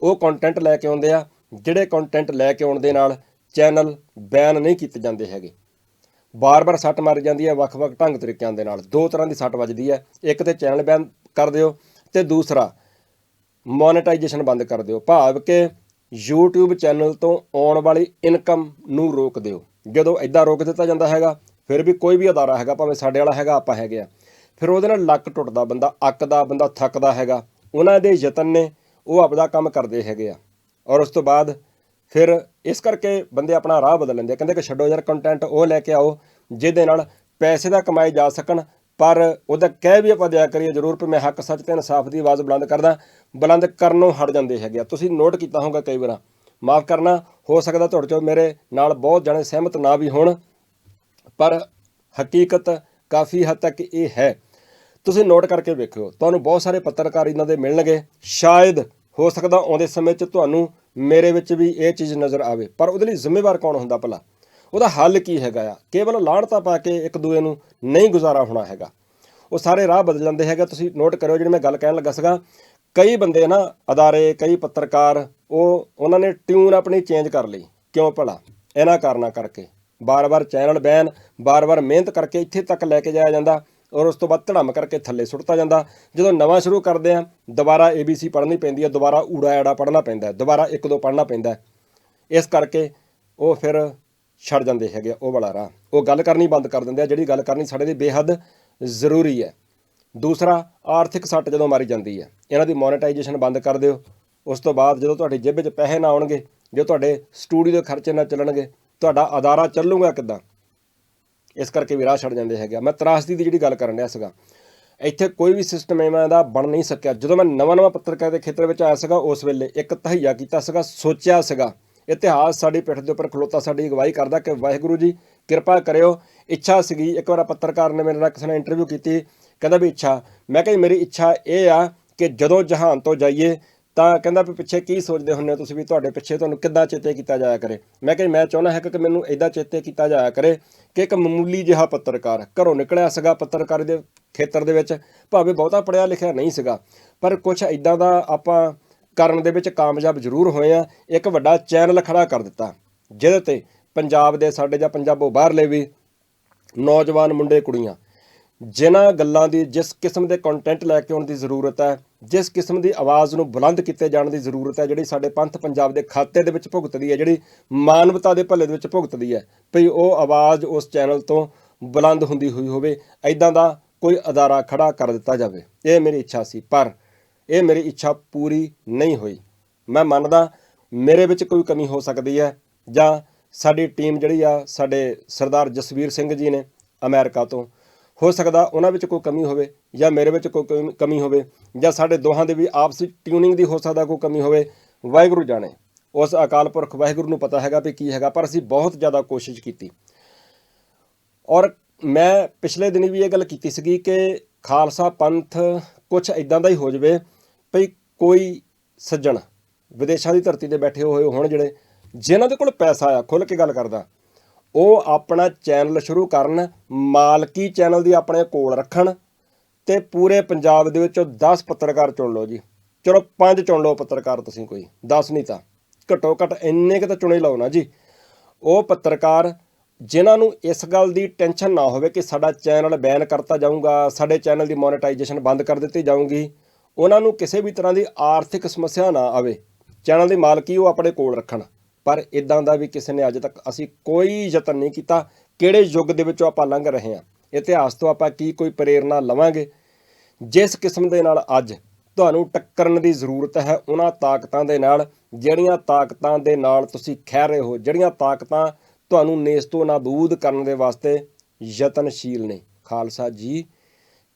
ਉਹ ਕੰਟੈਂਟ ਲੈ ਕੇ ਆਉਂਦੇ ਆ, ਜਿਹੜੇ ਕੰਟੈਂਟ ਲੈ ਕੇ ਆਉਣ ਦੇ ਨਾਲ ਚੈਨਲ ਬੈਨ ਨਹੀਂ ਕੀਤੇ ਜਾਂਦੇ ਹੈਗੇ। ਬਾਰ-ਬਾਰ ਸੱਟ ਮਾਰੀ ਜਾਂਦੀ ਹੈ, ਵੱਖ-ਵੱਖ ਢੰਗ ਤਰੀਕਿਆਂ ਦੇ ਨਾਲ। ਦੋ ਤਰ੍ਹਾਂ ਦੀ ਸੱਟ ਵੱਜਦੀ ਹੈ। ਇੱਕ ਤੇ ਚੈਨਲ ਬੈਨ ਕਰ ਦਿਓ, ਤੇ ਦੂਸਰਾ ਮੋਨੇਟਾਈਜੇਸ਼ਨ ਬੰਦ ਕਰ ਦਿਓ। ਭਾਵ ਕਿ YouTube ਚੈਨਲ ਤੋਂ ਆਉਣ ਵਾਲੀ ਇਨਕਮ ਨੂੰ ਰੋਕ ਦਿਓ। ਜਦੋਂ ਇਦਾਂ ਰੋਕ ਦਿੱਤਾ ਜਾਂਦਾ ਹੈਗਾ, ਫਿਰ ਵੀ ਕੋਈ ਵੀ ਅਦਾਰਾ ਹੈਗਾ, ਭਾਵੇਂ ਸਾਡੇ ਵਾਲਾ ਹੈਗਾ, ਆਪਾਂ ਹੈਗੇ ਆ। ਫਿਰ ਉਹਦੇ ਨਾਲ ਲੱਕ ਟੁੱਟਦਾ ਬੰਦਾ, ਅੱਕਦਾ ਬੰਦਾ, ਥੱਕਦਾ ਹੈਗਾ। ਉਹਨਾਂ ਦੇ ਯਤਨ ਨੇ ਉਹ ਆਪਦਾ ਕੰਮ ਕਰਦੇ ਹੈਗੇ ਆ। ਔਰ ਉਸ ਤੋਂ ਬਾਅਦ ਫਿਰ ਇਸ ਕਰਕੇ ਬੰਦੇ ਆਪਣਾ ਰਾਹ ਬਦਲ ਲੈਂਦੇ ਆ। ਕਹਿੰਦੇ ਕਿ ਛੱਡੋ ਯਾਰ ਕੰਟੈਂਟ ਉਹ ਲੈ ਕੇ ਆਓ, ਜਿਹਦੇ ਨਾਲ ਪੈਸੇ ਦਾ ਕਮਾਏ ਜਾ ਸਕਣ ਪਰ ਉਹਦਾ ਕਹਿ ਵੀ ਆਪਾਂ ਦਿਆ ਕਰੀਏ ਜ਼ਰੂਰ ਕਿ ਮੈਂ ਹੱਕ ਸੱਚ ਤੇ ਇਨਸਾਫ ਦੀ ਆਵਾਜ਼ ਬੁਲੰਦ ਕਰਦਾ, ਬੁਲੰਦ ਕਰਨੋਂ ਹਟ ਜਾਂਦੇ ਹੈਗੇ ਆ। ਤੁਸੀਂ ਨੋਟ ਕੀਤਾ ਹੋਊਗਾ ਕਈ ਵਾਰ। ਮਾਫ ਕਰਨਾ, ਹੋ ਸਕਦਾ ਤੁਹਾਡੇ ਚੋਂ ਮੇਰੇ ਨਾਲ ਬਹੁਤ ਜਣੇ ਸਹਿਮਤ ਨਾ ਵੀ ਹੋਣ, ਪਰ ਹਕੀਕਤ ਕਾਫੀ ਹੱਦ ਤੱਕ ਇਹ ਹੈ। ਤੁਸੀਂ ਨੋਟ ਕਰਕੇ ਵੇਖਿਓ, ਤੁਹਾਨੂੰ ਬਹੁਤ ਸਾਰੇ ਪੱਤਰਕਾਰ ਇਹਨਾਂ ਦੇ ਮਿਲਣਗੇ। ਸ਼ਾਇਦ ਹੋ ਸਕਦਾ ਆਉਂਦੇ ਸਮੇਂ 'ਚ ਤੁਹਾਨੂੰ ਮੇਰੇ ਵਿੱਚ ਵੀ ਇਹ ਚੀਜ਼ ਨਜ਼ਰ ਆਵੇ, ਪਰ ਉਹਦੇ ਲਈ ਜ਼ਿੰਮੇਵਾਰ ਕੌਣ ਹੁੰਦਾ ਭਲਾ? ਉਹਦਾ ਹੱਲ ਕੀ ਹੈਗਾ ਆ? ਕੇਵਲ ਲਾਹਣਤਾ ਪਾ ਕੇ ਇੱਕ ਦੂਏ ਨੂੰ ਨਹੀਂ ਗੁਜ਼ਾਰਾ ਹੋਣਾ ਹੈਗਾ। ਉਹ ਸਾਰੇ ਰਾਹ ਬਦਲ ਜਾਂਦੇ ਹੈਗੇ। ਤੁਸੀਂ ਨੋਟ ਕਰਿਓ ਜਿਹੜੀ ਮੈਂ ਗੱਲ ਕਹਿਣ ਲੱਗਾ ਸੀਗਾ ਕਈ ਬੰਦੇ ਨਾ ਅਦਾਰੇ ਕਈ ਪੱਤਰਕਾਰ ਉਹ ਉਹਨਾਂ ਨੇ ਟਿਊਨ ਆਪਣੀ ਚੇਂਜ ਕਰ ਲਈ। ਕਿਉਂ ਭਲਾ? ਇਹਨਾਂ ਕਾਰਨਾਂ ਕਰਕੇ। ਬਾਰ-ਬਾਰ ਚੈਨਲ ਬੈਨ ਬਾਰ-ਬਾਰ ਮਿਹਨਤ ਕਰਕੇ ਇੱਥੇ ਤੱਕ ਲੈ ਕੇ ਜਾਇਆ ਜਾਂਦਾ ਔਰ ਉਸ ਤੋਂ ਬਾਅਦ ਧੜਮ ਕਰਕੇ ਥੱਲੇ ਸੁੱਟਤਾ ਜਾਂਦਾ। ਜਦੋਂ ਨਵਾਂ ਸ਼ੁਰੂ ਕਰਦੇ ਆ ਦੁਬਾਰਾ ABC ਪੜ੍ਹਨੀ ਪੈਂਦੀ ਹੈ ਦੁਬਾਰਾ ਊੜਾ ਐੜਾ ਪੜ੍ਹਨਾ ਪੈਂਦਾ ਹੈ, ਦੁਬਾਰਾ ਇੱਕ ਦੋ ਪੜ੍ਹਨਾ ਪੈਂਦਾ। ਹੈ। ਇਸ ਕਰਕੇ ਉਹ ਫਿਰ ਛੱਡ ਜਾਂਦੇ ਹੈਗੇ ਆ, ਉਹ ਵਾਲਾ ਰਾਹ। ਉਹ ਗੱਲ ਕਰਨੀ ਬੰਦ ਕਰ ਦਿੰਦੇ ਆ, ਜਿਹੜੀ ਗੱਲ ਕਰਨੀ ਸਾਡੇ ਲਈ ਬੇਹੱਦ ਜ਼ਰੂਰੀ ਹੈ। ਦੂਸਰਾ, ਆਰਥਿਕ ਸੱਟ ਜਦੋਂ ਮਾਰੀ ਜਾਂਦੀ ਹੈ, ਇਹਨਾਂ ਦੀ ਮੋਨੇਟਾਈਜੇਸ਼ਨ ਬੰਦ ਕਰ ਦਿਓ। ਉਸ ਤੋਂ ਬਾਅਦ ਜਦੋਂ ਤੁਹਾਡੀ ਜੇਬ ਵਿੱਚ ਪੈਸੇ ਨਾ ਆਉਣਗੇ, ਜੇ ਤੁਹਾਡੇ ਸਟੂਡੀਓ ਦੇ ਖਰਚੇ ਨਾ ਚੱਲਣਗੇ, ਤੁਹਾਡਾ ਅਦਾਰਾ ਚੱਲੂਗਾ ਕਿੱਦਾਂ? ਇਸ ਕਰਕੇ ਵੀ ਰਾਹ ਛੱਡ ਜਾਂਦੇ ਹੈਗੇ ਆ। ਮੈਂ ਤਰਾਸਦੀ ਦੀ ਜਿਹੜੀ ਗੱਲ ਕਰਨ ਰਿਹਾ ਸੀਗਾ, ਇੱਥੇ ਕੋਈ ਵੀ ਸਿਸਟਮ ਐਵੇਂ ਦਾ ਬਣ ਨਹੀਂ ਸਕਿਆ। ਜਦੋਂ ਮੈਂ ਨਵਾਂ ਨਵਾਂ ਪੱਤਰਕਾਰ ਦੇ ਖੇਤਰ ਵਿੱਚ ਆਇਆ ਸੀਗਾ, ਉਸ ਵੇਲੇ ਇੱਕ ਤਹਈਆ ਕੀਤਾ ਸੀਗਾ, ਸੋਚਿਆ ਸੀਗਾ ਇਤਿਹਾਸ ਸਾਡੀ ਪਿੱਠ ਦੇ ਉੱਪਰ ਖਲੋਤਾ ਸਾਡੀ ਅਗਵਾਈ ਕਰਦਾ ਕਿ ਵਾਹਿਗੁਰੂ ਜੀ ਕਿਰਪਾ ਕਰਿਓ। ਇੱਛਾ ਸੀਗੀ ਇੱਕ ਵਾਰ ਪੱਤਰਕਾਰ ਨੇ ਮੇਰੇ ਨਾਲ ਕਿਸੇ ਨੇ ਇੰਟਰਵਿਊ ਕੀਤੀ ਕਹਿੰਦਾ ਵੀ ਇੱਛਾ। ਮੈਂ ਕਿਹਾ ਜੀ, ਮੇਰੀ ਇੱਛਾ ਇਹ ਆ ਕਿ ਜਦੋਂ ਜਹਾਨ ਤੋਂ ਜਾਈਏ ਤਾਂ ਕਹਿੰਦਾ ਵੀ ਪਿੱਛੇ ਕੀ ਸੋਚਦੇ ਹੁੰਦੇ ਹੋ ਤੁਸੀਂ ਵੀ ਤੁਹਾਡੇ ਪਿੱਛੇ ਤੁਹਾਨੂੰ ਕਿੱਦਾਂ ਚੇਤੇ ਕੀਤਾ ਜਾਇਆ ਕਰੇ? ਮੈਂ ਕਿਹਾ ਜੀ, ਮੈਂ ਚਾਹੁੰਦਾ ਹਾਂ ਕਿ ਮੈਨੂੰ ਇਦਾਂ ਚੇਤੇ ਕੀਤਾ ਜਾਇਆ ਕਰੇ ਕਿ ਇੱਕ ਮਾਮੂਲੀ ਜਿਹਾ ਪੱਤਰਕਾਰ ਘਰੋਂ ਨਿਕਲਿਆ ਸੀਗਾ ਪੱਤਰਕਾਰੀ ਦੇ ਖੇਤਰ ਦੇ ਵਿੱਚ ਭਾਵੇਂ ਬਹੁਤਾ ਪੜਿਆ ਲਿਖਿਆ ਨਹੀਂ ਸੀਗਾ ਪਰ ਕੁਝ ਇਦਾਂ ਦਾ ਆਪਾਂ ਕਰਨ ਦੇ ਵਿੱਚ ਕਾਮਯਾਬ ਜ਼ਰੂਰ ਹੋਏ ਆ ਇੱਕ ਵੱਡਾ ਚੈਨਲ ਖੜਾ ਕਰ ਦਿੱਤਾ। ਜਿਹਦੇ ਤੇ ਪੰਜਾਬ ਦੇ ਸਾਡੇ ਜਾਂ ਪੰਜਾਬੋਂ ਬਾਹਰਲੇ ਵੀ ਨੌਜਵਾਨ ਮੁੰਡੇ, ਕੁੜੀਆਂ, ਜਿਨ੍ਹਾਂ ਗੱਲਾਂ ਦੀ, ਜਿਸ ਕਿਸਮ ਦੇ ਕੰਟੈਂਟ ਲੈ ਕੇ ਆਉਣ ਦੀ ਜ਼ਰੂਰਤ ਹੈ, ਜਿਸ ਕਿਸਮ ਦੀ ਆਵਾਜ਼ ਨੂੰ ਬੁਲੰਦ ਕੀਤੇ ਜਾਣ ਦੀ ਜ਼ਰੂਰਤ ਹੈ, ਜਿਹੜੀ ਸਾਡੇ ਪੰਥ ਪੰਜਾਬ ਦੇ ਖਾਤੇ ਦੇ ਵਿੱਚ ਭੁਗਤਦੀ ਹੈ, ਜਿਹੜੀ ਮਾਨਵਤਾ ਦੇ ਭਲੇ ਦੇ ਵਿੱਚ ਭੁਗਤਦੀ ਹੈ ਭਈ ਉਹ ਆਵਾਜ਼ ਉਸ ਚੈਨਲ ਤੋਂ ਬੁਲੰਦ ਹੁੰਦੀ ਹੋਈ ਹੋਵੇ। ਐਦਾਂ ਦਾ ਕੋਈ ਅਦਾਰਾ ਖੜਾ ਕਰ ਦਿੱਤਾ ਜਾਵੇ। ਇਹ ਮੇਰੀ ਇੱਛਾ ਸੀ। ਪਰ ਇਹ ਮੇਰੀ ਇੱਛਾ ਪੂਰੀ ਨਹੀਂ ਹੋਈ। ਮੈਂ ਮੰਨਦਾ ਮੇਰੇ ਵਿੱਚ ਕੋਈ ਕਮੀ ਹੋ ਸਕਦੀ ਹੈ ਜਾਂ ਸਾਡੀ ਟੀਮ ਜਿਹੜੀ ਆ, ਸਾਡੇ ਸਰਦਾਰ ਜਸਵੀਰ ਸਿੰਘ ਜੀ ਨੇ ਅਮਰੀਕਾ ਤੋਂ, ਹੋ ਸਕਦਾ ਉਹਨਾਂ ਵਿੱਚ ਕੋਈ ਕਮੀ ਹੋਵੇ ਜਾਂ ਮੇਰੇ ਵਿੱਚ ਕੋਈ ਕਮੀ- ਕਮੀ ਹੋਵੇ ਜਾਂ ਸਾਡੇ ਦੋਹਾਂ ਦੇ ਵੀ ਆਪਸੀ ਟਿਊਨਿੰਗ ਦੀ ਹੋ ਸਕਦਾ ਕੋਈ ਕਮੀ ਹੋਵੇ, ਵਾਹਿਗੁਰੂ ਜਾਣੇ। ਉਸ ਅਕਾਲ ਪੁਰਖ ਵਾਹਿਗੁਰੂ ਨੂੰ ਪਤਾ ਹੈਗਾ ਵੀ ਕੀ ਹੈਗਾ, ਪਰ ਅਸੀਂ ਬਹੁਤ ਜ਼ਿਆਦਾ ਕੋਸ਼ਿਸ਼ ਕੀਤੀ। ਔਰ ਮੈਂ ਪਿਛਲੇ ਦਿਨੀ ਵੀ ਇਹ ਗੱਲ ਕੀਤੀ ਸੀਗੀ ਕਿ ਖਾਲਸਾ ਪੰਥ ਕੁਝ ਇਦਾਂ ਦਾ ਹੀ ਹੋ ਜਾਵੇ ਭਈ ਕੋਈ ਸੱਜਣ ਵਿਦੇਸ਼ਾਂ ਦੀ ਧਰਤੀ ਤੇ ਬੈਠੇ ਹੋਏ ਹੋਣ ਜਿਹੜੇ, ਜਿਨ੍ਹਾਂ ਦੇ ਕੋਲ ਪੈਸਾ ਆ ਖੁੱਲ ਕੇ ਗੱਲ ਕਰਦਾ। ਉਹ ਆਪਣਾ ਚੈਨਲ ਸ਼ੁਰੂ ਕਰਨ, ਮਾਲਕੀ ਚੈਨਲ ਦੀ ਆਪਣੇ ਕੋਲ ਰੱਖਣ ਤੇ ਪੂਰੇ ਪੰਜਾਬ ਦੇ ਵਿੱਚੋਂ 10 ਪੱਤਰਕਾਰ ਚੁਣ ਲਓ ਜੀ। ਚਲੋ 5 ਚੁਣ ਲਓ ਪੱਤਰਕਾਰ ਤੁਸੀਂ ਕੋਈ 10 ਨਹੀਂ ਤਾਂ। ਘੱਟੋ ਘੱਟ ਇੰਨੇ ਕਿ ਤਾਂ ਚੁਣੇ ਲਓ ਨਾ ਜੀ। ਉਹ ਪੱਤਰਕਾਰ ਜਿਨ੍ਹਾਂ ਨੂੰ ਇਸ ਗੱਲ ਦੀ ਟੈਨਸ਼ਨ ਨਾ ਹੋਵੇ ਕਿ ਸਾਡਾ ਚੈਨਲ ਬੈਨ ਕਰਤਾ ਜਾਊਗਾ, ਸਾਡੇ ਚੈਨਲ ਦੀ ਮੋਨੇਟਾਈਜੇਸ਼ਨ ਬੰਦ ਕਰ ਦਿੱਤੀ ਜਾਊਗੀ ਉਹਨਾਂ ਨੂੰ ਕਿਸੇ ਵੀ ਤਰ੍ਹਾਂ ਦੀ ਆਰਥਿਕ ਸਮੱਸਿਆ ਨਾ ਆਵੇ। ਚੈਨਲ ਦੀ ਮਾਲਕੀ ਉਹ ਆਪਣੇ ਕੋਲ ਰੱਖਣ। ਪਰ ਇਦਾਂ ਦਾ ਵੀ ਕਿਸੇ ਨੇ ਅੱਜ ਤੱਕ ਅਸੀਂ ਕੋਈ ਯਤਨ ਨਹੀਂ ਕੀਤਾ, ਕਿਹੜੇ ਯੁੱਗ ਦੇ ਵਿੱਚੋਂ ਆਪਾਂ ਲੰਘ ਰਹੇ ਹਾਂ। ਇਤਿਹਾਸ ਤੋਂ ਆਪਾਂ ਕੀ ਕੋਈ ਪ੍ਰੇਰਣਾ ਲਵਾਂਗੇ? ਜਿਸ ਕਿਸਮ ਦੇ ਨਾਲ ਅੱਜ ਤੁਹਾਨੂੰ ਟੱਕਰਨ ਦੀ ਜ਼ਰੂਰਤ ਹੈ, ਉਹਨਾਂ ਤਾਕਤਾਂ ਦੇ ਨਾਲ, ਜਿਹੜੀਆਂ ਤਾਕਤਾਂ ਦੇ ਨਾਲ ਤੁਸੀਂ ਖਹਿ ਰਹੇ ਹੋ, ਜਿਹੜੀਆਂ ਤਾਕਤਾਂ ਤੁਹਾਨੂੰ ਨੇਸਤੋ ਨਾਬੂਦ ਕਰਨ ਦੇ ਵਾਸਤੇ ਯਤਨਸ਼ੀਲ ਨੇ। ਖਾਲਸਾ ਜੀ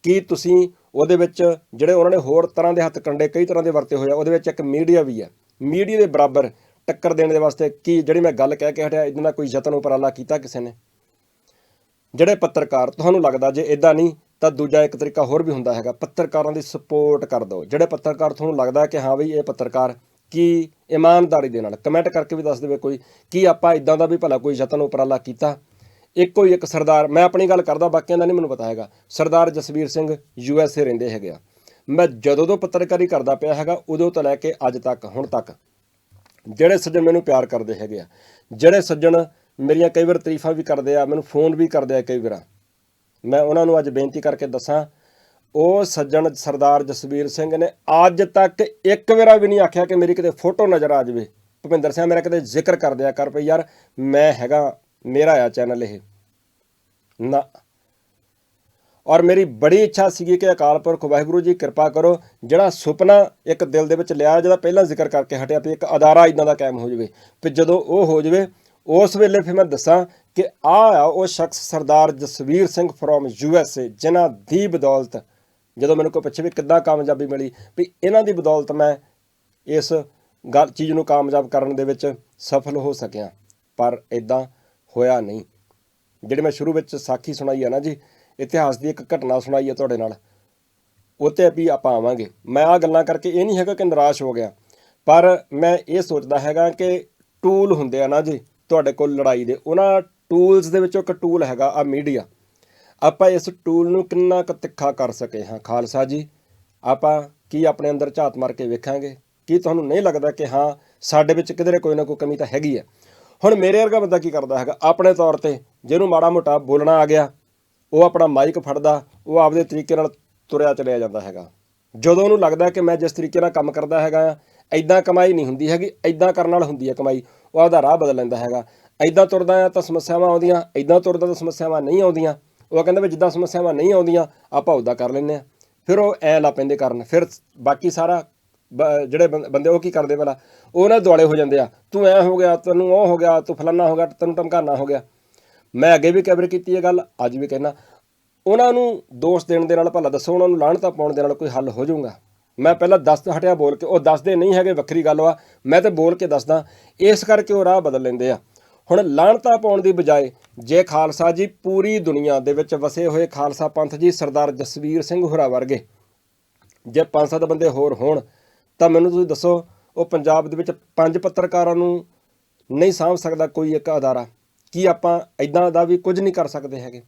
ਕੀ ਤੁਸੀਂ ਉਹਦੇ ਵਿੱਚ ਜਿਹੜੇ ਉਹਨਾਂ ਨੇ ਹੋਰ ਤਰ੍ਹਾਂ ਦੇ ਹੱਥ ਕੰਡੇ, ਕਈ ਤਰ੍ਹਾਂ ਦੇ ਵਰਤੇ ਹੋਏ ਆ, ਉਹਦੇ ਵਿੱਚ ਇੱਕ ਮੀਡੀਆ ਵੀ ਹੈ ਮੀਡੀਆ ਦੇ ਬਰਾਬਰ ਟੱਕਰ ਦੇਣ ਦੇ ਵਾਸਤੇ ਕੀ, ਜਿਹੜੀ ਮੈਂ ਗੱਲ ਕਹਿ ਕੇ ਹਟਿਆ ਇਹਨਾਂ ਦਾ ਕੋਈ ਯਤਨ ਉਪਰਾਲਾ ਕੀਤਾ ਕਿਸੇ ਨੇ? ਜਿਹੜੇ ਪੱਤਰਕਾਰ, ਤੁਹਾਨੂੰ ਲੱਗਦਾ ਜੇ ਇਦਾਂ ਨਹੀਂ, ਤਾਂ ਦੂਜਾ ਇੱਕ ਤਰੀਕਾ ਹੋਰ ਵੀ ਹੁੰਦਾ ਹੈਗਾ, ਪੱਤਰਕਾਰਾਂ ਦੀ ਸਪੋਰਟ ਕਰ ਦਿਓ। ਜਿਹੜੇ ਪੱਤਰਕਾਰ ਤੁਹਾਨੂੰ ਲੱਗਦਾ ਕਿ ਹਾਂ ਬਈ ਇਹ ਪੱਤਰਕਾਰ ਕੀ ਇਮਾਨਦਾਰੀ ਦੇ ਨਾਲ ਕਮੈਂਟ ਕਰਕੇ ਵੀ ਦੱਸ ਦੇਵੇ ਕੋਈ, ਕੀ ਆਪਾਂ ਇਦਾਂ ਦਾ ਵੀ ਭਲਾ ਕੋਈ ਯਤਨ ਉਪਰਾਲਾ ਕੀਤਾ? ਇੱਕੋ ਹੀ ਇੱਕ ਸਰਦਾਰ, ਮੈਂ ਆਪਣੀ ਗੱਲ ਕਰਦਾ, ਬਾਕੀਆਂ ਦਾ ਨਹੀਂ ਮੈਨੂੰ ਪਤਾ ਹੈਗਾ। Sardar Jasvir Singh U S A ਰਹਿੰਦੇ ਹੈਗੇ ਆ। ਮੈਂ ਜਦੋਂ ਤੋਂ ਪੱਤਰਕਾਰੀ ਕਰਦਾ ਪਿਆ ਹੈਗਾ, ਉਦੋਂ ਤੋਂ ਲੈ ਕੇ ਅੱਜ ਤੱਕ, ਹੁਣ ਤੱਕ, ਜਿਹੜੇ ਸੱਜਣ ਮੈਨੂੰ ਪਿਆਰ ਕਰਦੇ ਹੈਗੇ ਆ, ਜਿਹੜੇ ਸੱਜਣ ਮੇਰੀਆਂ ਕਈ ਵਾਰ ਤਾਰੀਫਾਂ ਵੀ ਕਰਦੇ ਆ, ਮੈਨੂੰ ਫੋਨ ਵੀ ਕਰਦੇ ਆ ਕਈ ਵਾਰ। ਮੈਂ ਉਹਨਾਂ ਨੂੰ ਅੱਜ ਬੇਨਤੀ ਕਰਕੇ ਦੱਸਾਂ, ਉਹ ਸੱਜਣ ਸਰਦਾਰ ਜਸਵੀਰ ਸਿੰਘ ਨੇ ਅੱਜ ਤੱਕ ਇੱਕ ਵਾਰਾ ਵੀ ਨਹੀਂ ਆਖਿਆ ਕਿ ਮੇਰੀ ਕਿਤੇ ਫੋਟੋ ਨਜ਼ਰ ਆ ਜਾਵੇ। ਭੁਪਿੰਦਰ ਸਿੰਘ, ਮੇਰਾ ਕਿਤੇ ਜ਼ਿਕਰ ਕਰ ਦਿਆ ਕਰ ਭਈ ਯਾਰ, ਮੈਂ ਹੈਗਾ ਮੇਰਾ ਆ ਚੈਨਲ ਇਹ। ਨਾ। ਔਰ ਮੇਰੀ ਬੜੀ ਇੱਛਾ ਸੀਗੀ ਕਿ ਅਕਾਲ ਪੁਰਖ ਵਾਹਿਗੁਰੂ ਜੀ, ਕਿਰਪਾ ਕਰੋ, ਜਿਹੜਾ ਸੁਪਨਾ ਇੱਕ ਦਿਲ ਦੇ ਵਿੱਚ ਲਿਆ, ਜਿਹਦਾ ਪਹਿਲਾਂ ਜ਼ਿਕਰ ਕਰਕੇ ਹਟਿਆ ਵੀ ਇੱਕ ਅਦਾਰਾ ਇਦਾਂ ਦਾ ਕਾਇਮ ਹੋ ਜਾਵੇ। ਤੇ ਜਦੋਂ ਉਹ ਹੋ ਜਾਵੇ, ਉਸ ਵੇਲੇ ਫਿਰ ਮੈਂ ਦੱਸਾਂ ਕਿ ਆ ਆ ਉਹ ਸ਼ਖਸ Sardar Jasvir Singh from U S A ਜਿਨ੍ਹਾਂ ਦੀ ਬਦੌਲਤ ਜਦੋਂ ਮੈਨੂੰ ਕੋਈ ਪੁੱਛੇ ਵੀ ਕਿੱਦਾਂ ਕਾਮਯਾਬੀ ਮਿਲੀ, ਵੀ ਇਹਨਾਂ ਦੀ ਬਦੌਲਤ ਮੈਂ ਇਸ ਗੱਲ, ਚੀਜ਼ ਨੂੰ ਕਾਮਯਾਬ ਕਰਨ ਦੇ ਵਿੱਚ ਸਫਲ ਹੋ ਸਕਿਆ। ਪਰ ਇਦਾਂ ਹੋਇਆ ਨਹੀਂ। ਜਿਹੜੇ ਮੈਂ ਸ਼ੁਰੂ ਵਿੱਚ ਸਾਖੀ ਸੁਣਾਈ ਆ ਨਾ ਜੀ, ਇਤਿਹਾਸ ਦੀ ਇੱਕ ਘਟਨਾ ਸੁਣਾਈ ਆ ਤੁਹਾਡੇ ਨਾਲ ਉੱਤੇ ਵੀ ਆਪਾਂ ਆਵਾਂਗੇ। ਮੈਂ ਆ ਗੱਲਾਂ ਕਰਕੇ ਇਹ ਨਹੀਂ ਹੈਗਾ ਕਿ ਨਿਰਾਸ਼ ਹੋ ਗਿਆ, ਪਰ ਮੈਂ ਇਹ ਸੋਚਦਾ ਹੈਗਾ ਕਿ ਟੂਲ ਹੁੰਦੇ ਆ ਨਾ ਜੀ, ਤੁਹਾਡੇ ਕੋਲ ਲੜਾਈ ਦੇ, ਉਹਨਾਂ ਟੂਲਸ ਦੇ ਵਿੱਚੋਂ ਇੱਕ ਟੂਲ ਹੈਗਾ ਆ ਮੀਡੀਆ ਆਪਾਂ ਇਸ ਟੂਲ ਨੂੰ ਕਿੰਨਾ ਕੁ ਤਿੱਖਾ ਕਰ ਸਕੇ ਹਾਂ, ਖਾਲਸਾ ਜੀ? ਆਪਾਂ ਕੀ ਆਪਣੇ ਅੰਦਰ ਝਾਤ ਮਾਰ ਕੇ ਵੇਖਾਂਗੇ? ਕੀ ਤੁਹਾਨੂੰ ਨਹੀਂ ਲੱਗਦਾ ਕਿ ਹਾਂ, ਸਾਡੇ ਵਿੱਚ ਕਿਧਰੇ ਕੋਈ ਨਾ ਕੋਈ ਕਮੀ ਤਾਂ ਹੈਗੀ ਹੈ? ਹੁਣ ਮੇਰੇ ਵਰਗਾ ਬੰਦਾ ਕੀ ਕਰਦਾ ਹੈਗਾ? ਆਪਣੇ ਤੌਰ ਤੇ ਜਿਹਨੂੰ ਮਾੜਾ ਮੋਟਾ ਬੋਲਣਾ ਆ ਗਿਆ, ਉਹ ਆਪਣਾ ਮਾਈਕ ਫੜਦਾ, ਉਹ ਆਪਦੇ ਤਰੀਕੇ ਨਾਲ ਤੁਰਿਆ ਚਲਿਆ ਜਾਂਦਾ ਹੈਗਾ। ਜਦੋਂ ਉਹਨੂੰ ਲੱਗਦਾ ਕਿ ਮੈਂ ਜਿਸ ਤਰੀਕੇ ਨਾਲ ਕੰਮ ਕਰਦਾ ਹੈਗਾ ਆ ਐਦਾਂ ਕਮਾਈ ਨਹੀਂ ਹੁੰਦੀ ਹੈਗੀ ਐਦਾਂ ਕਰਨ ਨਾਲ ਹੁੰਦੀ ਹੈ ਕਮਾਈ, ਉਹ ਆਪਦਾ ਰਾਹ ਬਦਲ ਲੈਂਦਾ ਹੈਗਾ। ਐਦਾਂ ਤੁਰਦਾ ਆ ਤਾਂ ਸਮੱਸਿਆਵਾਂ ਆਉਂਦੀਆਂ ਐਦਾਂ ਤੁਰਦਾ ਤਾਂ ਸਮੱਸਿਆਵਾਂ ਨਹੀਂ ਆਉਂਦੀਆਂ। ਉਹ ਕਹਿੰਦਾ ਵੀ ਜਿੱਦਾਂ ਸਮੱਸਿਆਵਾਂ ਨਹੀਂ ਆਉਂਦੀਆਂ, ਆਪਾਂ ਉਦਾਂ ਕਰ ਲੈਂਦੇ ਆ। ਫਿਰ ਉਹ ਐ ਲਾ ਪੈਂਦੇ ਕਰਨ, ਫਿਰ ਬਾਕੀ ਸਾਰਾ ਜਿਹੜੇ ਬੰਦ- ਬੰਦੇ ਉਹ ਕੀ ਕਰਦੇ ਭਲਾ? ਉਹ ਉਹਨਾਂ ਦੇ ਦੁਆਲੇ ਹੋ ਜਾਂਦੇ ਆ। ਤੂੰ ਐ ਹੋ ਗਿਆ, ਤੈਨੂੰ ਉਹ ਹੋ ਗਿਆ, ਤੂੰ ਫਲਾਨਾ ਹੋ ਗਿਆ, ਤੈਨੂੰ ਧਮਕਾਨਾ ਹੋ ਗਿਆ। ਮੈਂ ਅੱਗੇ ਵੀ ਕਵਰ ਕੀਤੀ ਇਹ ਗੱਲ, ਅੱਜ ਵੀ ਕਹਿਣਾ ਉਹਨਾਂ ਨੂੰ ਦੋਸ਼ ਦੇਣ ਦੇ ਨਾਲ ਭਲਾ ਦੱਸੋ, ਉਹਨਾਂ ਨੂੰ ਲਾਹਣਤਾ ਪਾਉਣ ਦੇ ਨਾਲ ਕੋਈ ਹੱਲ ਹੋ ਜਾਊਗਾ। ਮੈਂ ਪਹਿਲਾਂ ਦੱਸ ਹਟਿਆ ਬੋਲ ਕੇ, ਉਹ ਦੱਸਦੇ ਨਹੀਂ ਹੈਗੇ, ਵੱਖਰੀ ਗੱਲ ਆ ਮੈਂ ਤੇ ਬੋਲ ਕੇ ਦੱਸਦਾ, ਇਸ ਕਰਕੇ ਉਹ ਰਾਹ ਬਦਲ ਲੈਂਦੇ ਆ। ਹੁਣ ਲਾਹਣਤਾ ਪਾਉਣ ਦੀ ਬਜਾਏ, ਜੇ ਖਾਲਸਾ ਜੀ ਪੂਰੀ ਦੁਨੀਆ ਦੇ ਵਿੱਚ ਵਸੇ ਹੋਏ ਖਾਲਸਾ ਪੰਥ ਜੀ ਸਰਦਾਰ ਜਸਵੀਰ ਸਿੰਘ ਹੋਰਾ ਵਰਗੇ, ਜੇ ਪੰਜ ਸੱਤ ਬੰਦੇ ਹੋਰ ਹੋਣ ਤਾਂ ਮੈਨੂੰ ਤੁਸੀਂ ਦੱਸੋ, ਉਹ ਪੰਜਾਬ ਦੇ ਵਿੱਚ ਪੰਜ ਪੱਤਰਕਾਰਾਂ ਨੂੰ ਨਹੀਂ ਸਾਂਭ ਸਕਦਾ ਕੋਈ ਇੱਕ ਅਦਾਰਾ। ਕੀ ਆਪਾਂ ਇਦਾਂ ਦਾ ਵੀ ਕੁਝ ਨਹੀਂ ਕਰ ਸਕਦੇ ਹੈਗੇ?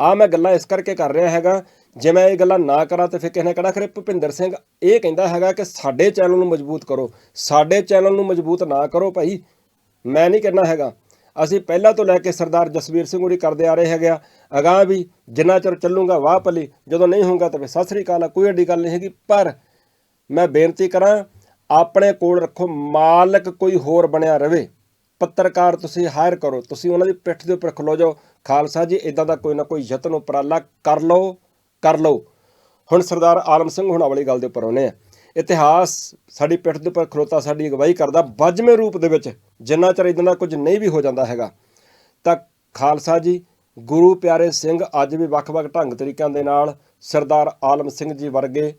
ਆ ਮੈਂ ਗੱਲਾਂ ਇਸ ਕਰਕੇ ਕਰ ਰਿਹਾ ਹੈਗਾ, ਜੇ ਮੈਂ ਇਹ ਗੱਲਾਂ ਨਾ ਕਰਾਂ ਤੇ ਫਿਰ ਕਿਸੇ ਨੇ ਕਹਣਾ, ਖਰੇ ਭੁਪਿੰਦਰ ਸਿੰਘ ਇਹ ਕਹਿੰਦਾ ਹੈਗਾ ਕਿ ਸਾਡੇ ਚੈਨਲ ਨੂੰ ਮਜ਼ਬੂਤ ਕਰੋ। ਸਾਡੇ ਚੈਨਲ ਨੂੰ ਮਜ਼ਬੂਤ ਨਾ ਕਰੋ ਭਾਈ, ਮੈਂ ਨਹੀਂ ਕਹਿਣਾ ਹੈਗਾ। ਅਸੀਂ ਪਹਿਲਾਂ ਤੋਂ ਲੈ ਕੇ ਸਰਦਾਰ ਜਸਵੀਰ ਸਿੰਘ ਉਰੀ ਕਰਦੇ ਆ ਰਹੇ ਹੈਗੇ ਆ। ਅਗਾਂਹ ਵੀ ਜਿੰਨਾ ਚਿਰ ਚੱਲੂਗਾ ਵਾਹ ਪੱਲੀ ਜਦੋਂ ਨਹੀਂ ਹੋਊਗਾ ਤਾਂ ਫਿਰ ਸਤਿ ਸ੍ਰੀ ਅਕਾਲ ਆ, ਕੋਈ ਐਡੀ ਗੱਲ ਨਹੀਂ ਹੈਗੀ। ਪਰ ਮੈਂ ਬੇਨਤੀ ਕਰਾਂ, ਆਪਣੇ ਕੋਲ ਰੱਖੋ, ਮਾਲਕ ਕੋਈ ਹੋਰ ਬਣਿਆ ਰਵੇ। ਪੱਤਰਕਾਰ ਤੁਸੀਂ ਹਾਇਰ ਕਰੋ, ਤੁਸੀਂ ਉਹਨਾਂ ਦੀ ਪਿੱਠ ਦੇ ਉੱਪਰ ਖਲੋ ਜਾਓ। ਖਾਲਸਾ ਜੀ ਇਦਾਂ ਦਾ ਕੋਈ ਨਾ ਕੋਈ ਯਤਨ, ਉਪਰਾਲਾ ਕਰ ਲਓ ਕਰ ਲਓ। ਹੁਣ ਸਰਦਾਰ ਆਲਮ ਸਿੰਘ ਹੁਣ ਵਾਲੀ ਗੱਲ ਦੇ ਉੱਪਰ ਆਉਨੇ ਆ ਇਤਿਹਾਸ ਸਾਡੀ ਪਿੱਠ ਦੇ ਉੱਪਰ ਖਲੋਤਾ, ਸਾਡੀ ਅਗਵਾਈ ਕਰਦਾ ਵੱਜਵੇਂ ਰੂਪ ਦੇ ਵਿੱਚ, ਜਿੰਨਾ ਚਿਰ ਇਦਾਂ ਦਾ ਕੁਝ ਨਹੀਂ ਵੀ ਹੋ ਜਾਂਦਾ ਹੈਗਾ। ਤਾਂ ਖਾਲਸਾ ਜੀ, ਗੁਰੂ ਪਿਆਰੇ ਸਿੰਘ ਅੱਜ ਵੀ ਵੱਖ-ਵੱਖ ਢੰਗ ਤਰੀਕਿਆਂ ਦੇ ਨਾਲ ਸਰਦਾਰ ਆਲਮ ਸਿੰਘ ਜੀ ਵਰਗੇ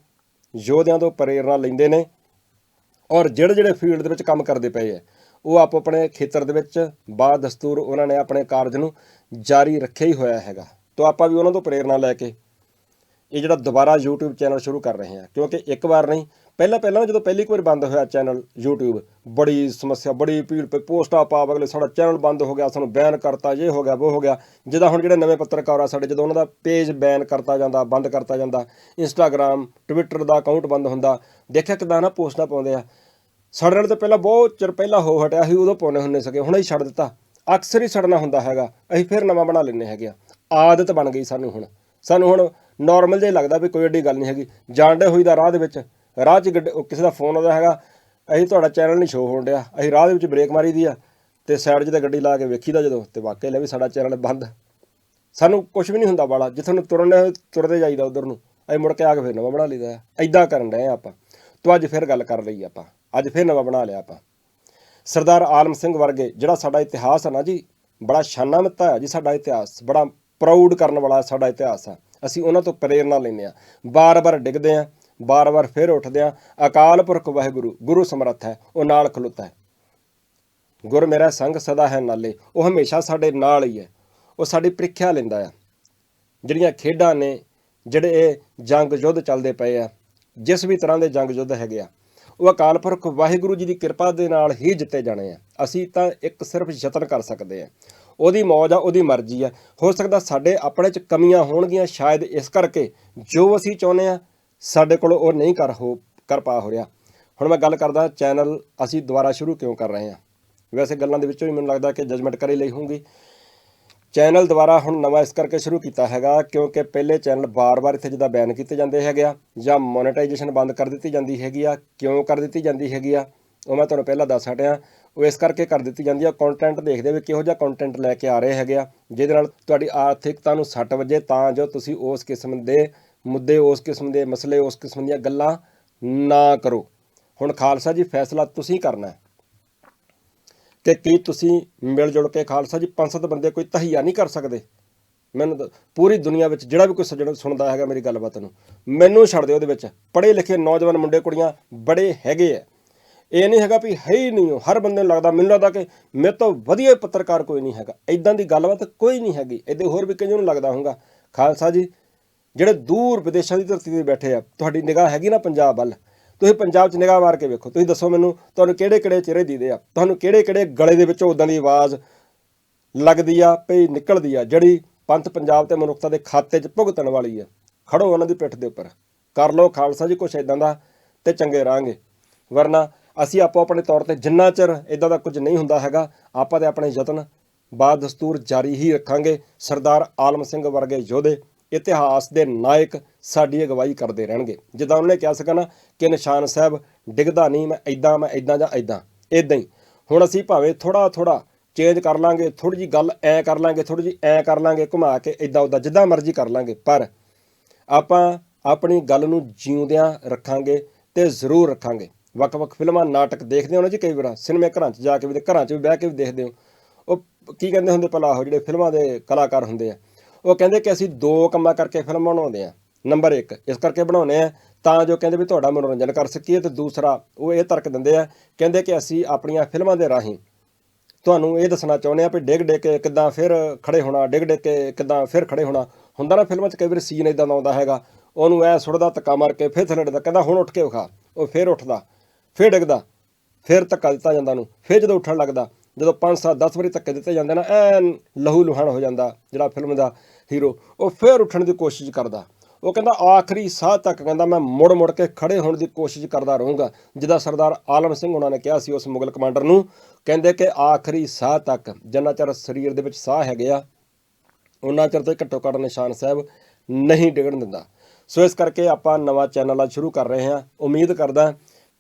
ਯੋਧਿਆਂ ਤੋਂ ਪ੍ਰੇਰਣਾ ਲੈਂਦੇ ਨੇ ਔਰ ਜਿਹੜੇ ਜਿਹੜੇ ਫੀਲਡ ਦੇ ਵਿੱਚ ਕੰਮ ਕਰਦੇ ਪਏ ਆ ਉਹ ਆਪੋ ਆਪਣੇ ਖੇਤਰ ਦੇ ਵਿੱਚ ਬਾ ਦਸਤੂਰ ਉਹਨਾਂ ਨੇ ਆਪਣੇ ਕਾਰਜ ਨੂੰ ਜਾਰੀ ਰੱਖਿਆ ਹੀ ਹੋਇਆ ਹੈਗਾ। ਤੋਂ ਆਪਾਂ ਵੀ ਉਹਨਾਂ ਤੋਂ ਪ੍ਰੇਰਣਾ ਲੈ ਕੇ ਇਹ ਜਿਹੜਾ ਦੁਬਾਰਾ YouTube ਚੈਨਲ ਸ਼ੁਰੂ ਕਰ ਰਹੇ ਹਾਂ। ਕਿਉਂਕਿ ਇੱਕ ਵਾਰ ਨਹੀਂ, ਪਹਿਲਾਂ ਪਹਿਲਾਂ ਜਦੋਂ ਪਹਿਲੀ ਕੁ ਵਾਰ ਬੰਦ ਹੋਇਆ ਚੈਨਲ YouTube, ਬੜੀ ਸਮੱਸਿਆ, ਬੜੀ ਭੀੜ ਪਈ ਪੋਸਟਾਂ ਪਾ ਅਗਲੇ ਸਾਡਾ ਚੈਨਲ ਬੰਦ ਹੋ ਗਿਆ, ਸਾਨੂੰ ਬੈਨ ਕਰਤਾ, ਇਹ ਹੋ ਗਿਆ, ਉਹ ਹੋ ਗਿਆ। ਜਿਹਦਾ ਹੁਣ ਜਿਹੜੇ ਨਵੇਂ ਪੱਤਰਕਾਰ ਆ ਸਾਡੇ, ਜਦੋਂ ਉਹਨਾਂ ਦਾ ਪੇਜ ਬੈਨ ਕਰਤਾ ਜਾਂਦਾ, ਬੰਦ ਕਰਤਾ ਜਾਂਦਾ, Instagram, Twitter ਦਾ ਅਕਾਊਂਟ ਬੰਦ ਹੁੰਦਾ, ਦੇਖਿਆ ਕਿਦਾਂ ਨਾ ਪੋਸਟਾਂ ਪਾਉਂਦੇ ਆ। ਸਾਡੇ ਨਾਲ ਤਾਂ ਪਹਿਲਾਂ ਬਹੁਤ ਚਿਰ ਪਹਿਲਾਂ ਹੋ ਹਟਿਆ ਸੀ, ਉਦੋਂ ਪਾਉਣੇ ਹੁੰਦੇ ਸਕੇ ਹੁਣ ਹੀ ਛੱਡ ਦਿੱਤਾ। ਅਕਸਰ ਹੀ ਸੜਨਾ ਹੁੰਦਾ ਹੈਗਾ, ਅਸੀਂ ਫਿਰ ਨਵਾਂ ਬਣਾ ਲੈਂਦੇ ਹੈਗੇ ਆ। ਆਦਤ ਬਣ ਗਈ ਸਾਨੂੰ ਹੁਣ। ਸਾਨੂੰ ਹੁਣ ਨਾਰਮਲ ਜਿਹਾ ਲੱਗਦਾ ਵੀ ਕੋਈ ਏਡੀ ਗੱਲ ਨਹੀਂ ਹੈਗੀ। ਜਾਣਦੇ ਹੋਈ ਦਾ ਰਾਹ ਦੇ ਵਿੱਚ। ਰਾਹ 'ਚ ਗੱਡ- ਕਿਸੇ ਦਾ ਫੋਨ ਆਉਂਦਾ ਹੈਗਾ। ਅਸੀਂ ਤੁਹਾਡਾ ਚੈਨਲ ਨਹੀਂ ਸ਼ੋਅ ਹੋਣ ਡਿਆ। ਅਸੀਂ ਰਾਹ ਦੇ ਵਿੱਚ ਬ੍ਰੇਕ ਮਾਰੀ ਦੀ ਆ। ਤੇ ਸਾਈਡ 'ਚ ਤਾਂ ਗੱਡੀ ਲਾ ਕੇ ਵੇਖੀਦਾ ਜਦੋਂ। ਤੇ ਵਾਕਈ ਲੈ ਵੀ ਸਾਡਾ ਚੈਨਲ ਬੰਦ। ਸਾਨੂੰ ਕੁਝ ਵੀ ਨਹੀਂ ਹੁੰਦਾ ਬਾਲਾ ਜਿੱਥੇ ਨੂੰ ਤੁਰਨੇ ਹੋਏ, ਤੁਰਦੇ ਜਾਈਦਾ ਉਧਰ ਨੂੰ। ਅਸੀਂ ਮੁੜ ਕੇ ਆ ਕੇ ਫਿਰ ਨਵਾਂ ਬਣਾ ਲਈਦਾ। ਐਦਾਂ ਕਰਨ ਰਹੇ ਆਪਾਂ। ਤੋਂ ਅੱਜ ਫਿਰ ਗੱਲ ਕਰ ਲਈ ਆਪਾਂ। ਅੱਜ ਫਿਰ ਨਵਾਂ ਬਣਾ ਲਿਆ ਆਪਾਂ। ਸਰਦਾਰ ਆਲਮ ਸਿੰਘ ਵਰਗੇ, ਜਿਹੜਾ ਸਾਡਾ ਇਤਿਹਾਸ ਹੈ ਨਾ ਜੀ, ਬੜਾ ਸ਼ਾਨਾਮਤਾ ਹੈ ਜੀ ਸਾਡਾ ਇਤਿਹਾਸ। ਬੜਾ ਪ੍ਰਾਊਡ ਕਰਨ ਵਾਲਾ ਸਾਡਾ ਇਤਿਹਾਸ ਆ। ਅਸੀਂ ਉਹਨਾਂ ਤੋਂ ਪ੍ਰੇਰਣਾ ਲੈਂਦੇ ਆ ਬਾਰ-ਬਾਰ ਡਿੱਗਦੇ ਆ ਬਾਰ-ਬਾਰ ਫਿਰ ਉੱਠਦੇ ਆ ਅਕਾਲ ਪੁਰਖ ਵਾਹਿਗੁਰੂ, ਗੁਰੂ ਸਮਰੱਥ ਹੈ, ਉਹ ਨਾਲ ਖਲੋਤਾ ਹੈ। ਗੁਰ ਮੇਰਾ ਸੰਗ ਸਦਾ ਹੈ ਨਾਲੇ, ਉਹ ਹਮੇਸ਼ਾ ਸਾਡੇ ਨਾਲ ਹੀ ਹੈ। ਉਹ ਸਾਡੀ ਪ੍ਰੀਖਿਆ ਲੈਂਦਾ ਆ। ਜਿਹੜੀਆਂ ਖੇਡਾਂ ਨੇ, ਜਿਹੜੇ ਇਹ ਜੰਗ ਯੁੱਧ ਚੱਲਦੇ ਪਏ ਆ, ਜਿਸ ਵੀ ਤਰ੍ਹਾਂ ਦੇ ਜੰਗ ਯੁੱਧ ਹੈਗੇ ਆ ਉਹ ਅਕਾਲ ਪੁਰਖ ਵਾਹਿਗੁਰੂ ਜੀ ਦੀ ਕਿਰਪਾ ਦੇ ਨਾਲ ਹੀ ਜਿੱਤੇ ਜਾਣੇ ਆ। ਅਸੀਂ ਤਾਂ ਇੱਕ ਸਿਰਫ ਯਤਨ ਕਰ ਸਕਦੇ ਆ। ਉਹਦੀ ਮੌਜ ਆ, ਉਹਦੀ ਮਰਜ਼ੀ ਆ। ਹੋ ਸਕਦਾ ਸਾਡੇ ਆਪਣੇ ਚ ਕਮੀਆਂ ਹੋਣਗੀਆਂ ਸ਼ਾਇਦ ਇਸ ਕਰਕੇ ਜੋ ਅਸੀਂ ਚਾਹੁੰਦੇ ਆ, ਸਾਡੇ ਕੋਲ ਉਹ ਨਹੀਂ ਕਰ ਹੋ, ਕਰ ਪਾ ਹੋ ਰਿਹਾ। ਹੁਣ ਮੈਂ ਗੱਲ ਕਰਦਾ ਚੈਨਲ ਅਸੀਂ ਦੁਬਾਰਾ ਸ਼ੁਰੂ ਕਿਉਂ ਕਰ ਰਹੇ ਹਾਂ ਵੈਸੇ ਗੱਲਾਂ ਦੇ ਵਿੱਚੋਂ ਹੀ ਮੈਨੂੰ ਲੱਗਦਾ ਕਿ ਜਜਮੈਂਟ ਕਰੇ ਲਈ ਹੋਊਗੀ। ਚੈਨਲ ਦੁਬਾਰਾ ਹੁਣ ਨਵਾਂ ਇਸ ਕਰਕੇ ਸ਼ੁਰੂ ਕੀਤਾ ਹੈਗਾ ਕਿਉਂਕਿ ਪਹਿਲੇ ਚੈਨਲ ਬਾਰ-ਬਾਰ ਇੱਥੇ ਜਿੱਦਾਂ ਬੈਨ ਕੀਤੇ ਜਾਂਦੇ ਹੈਗੇ ਆ ਜਾਂ ਮੋਨੇਟਾਈਜੇਸ਼ਨ ਬੰਦ ਕਰ ਦਿੱਤੀ ਜਾਂਦੀ ਹੈਗੀ ਆ। ਕਿਉਂ ਕਰ ਦਿੱਤੀ ਜਾਂਦੀ ਹੈਗੀ ਆ? ਉਹ ਮੈਂ ਤੁਹਾਨੂੰ ਪਹਿਲਾਂ ਦੱਸ ਹਟਿਆ। ਉਹ ਇਸ ਕਰਕੇ ਕਰ ਦਿੱਤੀ ਜਾਂਦੀ ਆ। ਕੰਟੈਂਟ ਦੇਖਦੇ ਵੀ ਕਿਹੋ ਜਿਹਾ ਕੰਟੈਂਟ ਲੈ ਕੇ ਆ ਰਹੇ ਹੈਗੇ ਆ, ਜਿਹਦੇ ਨਾਲ ਤੁਹਾਡੀ ਆਰਥਿਕਤਾ ਨੂੰ ਸੱਟ ਵੱਜੇ ਤਾਂ ਜੋ ਤੁਸੀਂ ਉਸ ਕਿਸਮ ਦੇ ਮੁੱਦੇ, ਉਸ ਕਿਸਮ ਦੇ ਮਸਲੇ, ਉਸ ਕਿਸਮ ਦੀਆਂ ਗੱਲਾਂ ਨਾ ਕਰੋ। ਹੁਣ ਖਾਲਸਾ ਜੀ, ਫੈਸਲਾ ਤੁਸੀਂ ਕਰਨਾ ਹੈ। ਕਿ ਕੀ ਤੁਸੀਂ ਮਿਲ ਜੁਲ ਕੇ ਖਾਲਸਾ ਜੀ? ਪੰਜ ਸੱਤ ਬੰਦੇ ਕੋਈ ਤਹੀਆ ਨਹੀਂ ਕਰ ਸਕਦੇ। ਮੈਨੂੰ ਤਾਂ ਪੂਰੀ ਦੁਨੀਆ ਵਿੱਚ ਜਿਹੜਾ ਵੀ ਕੋਈ ਸੱਜਣ ਸੁਣਦਾ ਹੈਗਾ ਮੇਰੀ ਗੱਲਬਾਤ ਨੂੰ, ਮੈਨੂੰ ਛੱਡ ਦਿਓ ਉਹਦੇ ਵਿੱਚ। ਪੜ੍ਹੇ ਲਿਖੇ ਨੌਜਵਾਨ ਮੁੰਡੇ ਕੁੜੀਆਂ ਬੜੇ ਹੈਗੇ ਆ। ਇਹ ਨਹੀਂ ਹੈਗਾ ਵੀ ਹੈ ਹੀ ਨਹੀਂ ਉਹ। ਹਰ ਬੰਦੇ ਨੂੰ ਲੱਗਦਾ, ਮੈਨੂੰ ਲੱਗਦਾ ਕਿ ਮੇਰੇ ਤੋਂ ਵਧੀਆ ਪੱਤਰਕਾਰ ਕੋਈ ਨਹੀਂ ਹੈਗਾ। ਇਦਾਂ ਦੀ ਗੱਲਬਾਤ ਕੋਈ ਨਹੀਂ ਹੈਗੀ। ਇਹਦੇ ਹੋਰ ਵੀ ਕਈਆਂ ਨੂੰ ਲੱਗਦਾ ਹੋਊਗਾ। ਖਾਲਸਾ ਜੀ, ਜਿਹੜੇ ਦੂਰ ਵਿਦੇਸ਼ਾਂ ਦੀ ਧਰਤੀ ਤੇ ਬੈਠੇ ਆ, ਤੁਹਾਡੀ ਨਿਗਾਹ ਹੈਗੀ ਨਾ ਪੰਜਾਬ ਵੱਲ? ਤੁਸੀਂ ਪੰਜਾਬ 'ਚ ਨਿਗਾਹ ਮਾਰ ਕੇ ਵੇਖੋ, ਤੁਸੀਂ ਦੱਸੋ ਮੈਨੂੰ ਤੁਹਾਨੂੰ ਕਿਹੜੇ ਕਿਹੜੇ ਚਿਹਰੇ ਦੀਦੇ ਆ? ਤੁਹਾਨੂੰ ਕਿਹੜੇ ਕਿਹੜੇ ਗਲੇ ਦੇ ਵਿੱਚੋਂ ਉਦਾਂ ਦੀ ਆਵਾਜ਼ ਲੱਗਦੀ ਆ ਪਈ ਨਿਕਲਦੀ ਆ, ਜਿਹੜੀ ਪੰਥ ਪੰਜਾਬ ਤੇ ਮਨੁੱਖਤਾ ਦੇ ਖਾਤੇ 'ਚ ਭੁਗਤਣ ਵਾਲੀ ਆ? ਖੜੋ ਉਹਨਾਂ ਦੀ ਪਿੱਠ ਦੇ ਉੱਪਰ। ਕਰ ਲਓ ਖਾਲਸਾ ਜੀ, ਕੁਛ ਇਦਾਂ ਦਾ ਤੇ ਚੰਗੇ ਰਾਂਗੇ। ਵਰਨਾ ਅਸੀਂ ਆਪੋ ਆਪਣੇ ਤੌਰ ਤੇ ਜਿੰਨਾ ਚਿਰ ਇਦਾਂ ਦਾ ਕੁਝ ਨਹੀਂ ਹੁੰਦਾ ਹੈਗਾ, ਆਪਾਂ ਤੇ ਆਪਣੇ ਯਤਨ ਬਾਦ ਦਸਤੂਰ ਜਾਰੀ ਹੀ ਰੱਖਾਂਗੇ। ਸਰਦਾਰ ਆਲਮ ਸਿੰਘ ਵਰਗੇ ਯੋਧੇ ਇਤਿਹਾਸ ਦੇ ਨਾਇਕ ਸਾਡੀ ਅਗਵਾਈ ਕਰਦੇ ਰਹਿਣਗੇ। ਜਿੱਦਾਂ ਉਹਨੇ ਕਿਹਾ ਸੀਗਾ ਨਾ ਕਿ ਨਿਸ਼ਾਨ ਸਾਹਿਬ, ਡਿੱਗਦਾ ਨਹੀਂ, ਮੈਂ ਇਦਾਂ ਮੈਂ ਇਦਾਂ ਜਾਂ ਇਦਾਂ ਇਦਾਂ ਹੀ। ਹੁਣ ਅਸੀਂ ਭਾਵੇਂ ਥੋੜਾ ਥੋੜਾ ਚੇਂਜ ਕਰ ਲਾਂਗੇ ਥੋੜੀ ਜੀ ਗੱਲ ਐ ਕਰ ਲਾਂਗੇ ਥੋੜੀ ਜੀ ਐ ਕਰ ਲਾਂਗੇ, ਘੁਮਾ ਕੇ ਇਦਾਂ ਉਦਾਂ ਜਿੱਦਾਂ ਮਰਜ਼ੀ ਕਰ ਲਾਂਗੇ। ਪਰ ਆਪਾਂ ਆਪਣੀ ਗੱਲ ਨੂੰ ਜਿਉਂਦਿਆਂ ਰੱਖਾਂਗੇ ਤੇ ਜ਼ਰੂਰ ਰੱਖਾਂਗੇ। ਵੱਖ-ਵੱਖ ਫਿਲਮਾਂ, ਨਾਟਕ ਦੇਖਦੇ ਹੋ ਨਾ ਜੀ ਕਈ ਵਾਰ, ਸਿਨੇਮੇ ਘਰਾਂ 'ਚ ਜਾ ਕੇ ਵੀ ਤੇ ਘਰਾਂ 'ਚ ਵੀ ਬਹਿ ਕੇ ਵੀ ਦੇਖਦੇ ਹੋ। ਉਹ ਕੀ ਕਹਿੰਦੇ ਹੁੰਦੇ ਭਲਾ ਉਹ ਜਿਹੜੇ ਫਿਲਮਾਂ ਦੇ ਕਲਾਕਾਰ ਹੁੰਦੇ ਆ। ਉਹ ਕਹਿੰਦੇ ਕਿ ਅਸੀਂ ਦੋ ਕੰਮਾਂ ਕਰਕੇ ਫਿਲਮ ਬਣਾਉਂਦੇ ਆ ਨੰਬਰ 1 ਇਸ ਕਰਕੇ ਬਣਾਉਂਦੇ ਆ ਤਾਂ ਜੋ ਕਹਿੰਦੇ ਵੀ ਤੁਹਾਡਾ ਮਨੋਰੰਜਨ ਕਰ ਸਕੀਏ ਤੇ ਦੂਸਰਾ, ਉਹ ਇਹ ਤਰਕ ਦਿੰਦੇ ਆ, ਕਹਿੰਦੇ ਕਿ ਅਸੀਂ ਆਪਣੀਆਂ ਫਿਲਮਾਂ ਦੇ ਰਾਹੀਂ ਤੁਹਾਨੂੰ ਇਹ ਦੱਸਣਾ ਚਾਹੁੰਦੇ ਆ ਵੀ ਡਿੱਗ ਡਿੱਗ ਕੇ ਕਿੱਦਾਂ ਫਿਰ ਖੜੇ ਹੋਣਾ, ਡਿੱਗ ਡਿੱਗ ਕੇ ਕਿੱਦਾਂ ਫਿਰ ਖੜੇ ਹੋਣਾ। ਹੁੰਦਾ ਨਾ ਫਿਲਮਾਂ 'ਚ ਕਈ ਵਾਰ ਸੀਨ ਇਦਾਂ ਦਾ ਆਉਂਦਾ ਹੈਗਾ, ਉਹਨੂੰ ਐ ਸੁੱਟਦਾ, ਧੱਕਾ ਮਾਰ ਕੇ ਫਿਰ ਥੱਲੇ ਡਿੱਗਦਾ, ਕਹਿੰਦਾ ਹੁਣ ਉੱਠ ਕੇ ਵਿਖਾ ਉਹ ਫਿਰ ਉੱਠਦਾ, ਫਿਰ ਡਿੱਗਦਾ, ਫਿਰ ਧੱਕਾ ਦਿੱਤਾ ਜਾਂਦਾ ਉਹਨੂੰ, ਫਿਰ ਜਦੋਂ ਉੱਠਣ ਲੱਗਦਾ ਜਦੋਂ 5 7 10 ਵਾਰੀ ਧੱਕੇ ਦਿੱਤੇ ਜਾਂਦੇ ਨਾ, ਐਨ ਲਹੂ ਲੁਹਾਨ ਹੋ ਜਾਂਦਾ ਜਿਹੜਾ ਫਿਲਮ ਦਾ ਹੀਰੋ ਉਹ ਫਿਰ ਉੱਠਣ ਦੀ ਕੋਸ਼ਿਸ਼ ਕਰਦਾ। ਉਹ ਕਹਿੰਦਾ, ਆਖਰੀ ਸਾਹ ਤੱਕ, ਕਹਿੰਦਾ, ਮੈਂ ਮੁੜ ਮੁੜ ਕੇ ਖੜੇ ਹੋਣ ਦੀ ਕੋਸ਼ਿਸ਼ ਕਰਦਾ ਰਹੂੰਗਾ। ਜਿੱਦਾਂ ਸਰਦਾਰ ਆਲਮ ਸਿੰਘ ਉਹਨਾਂ ਨੇ ਕਿਹਾ ਸੀ ਉਸ ਮੁਗਲ ਕਮਾਂਡਰ ਨੂੰ, ਕਹਿੰਦੇ ਕਿ ਆਖਰੀ ਸਾਹ ਤੱਕ, ਜਿੰਨਾ ਚਿਰ ਸਰੀਰ ਦੇ ਵਿੱਚ ਸਾਹ ਹੈਗੇ ਆ, ਉਹਨਾਂ ਚਿਰ ਤੋਂ ਘੱਟੋ ਘੱਟ ਨਿਸ਼ਾਨ ਸਾਹਿਬ ਨਹੀਂ ਡਿੱਗਣ ਦਿੰਦਾ। ਸੋ ਇਸ ਕਰਕੇ ਆਪਾਂ ਨਵਾਂ ਚੈਨਲ ਅੱਜ ਸ਼ੁਰੂ ਕਰ ਰਹੇ ਹਾਂ। ਉਮੀਦ ਕਰਦਾ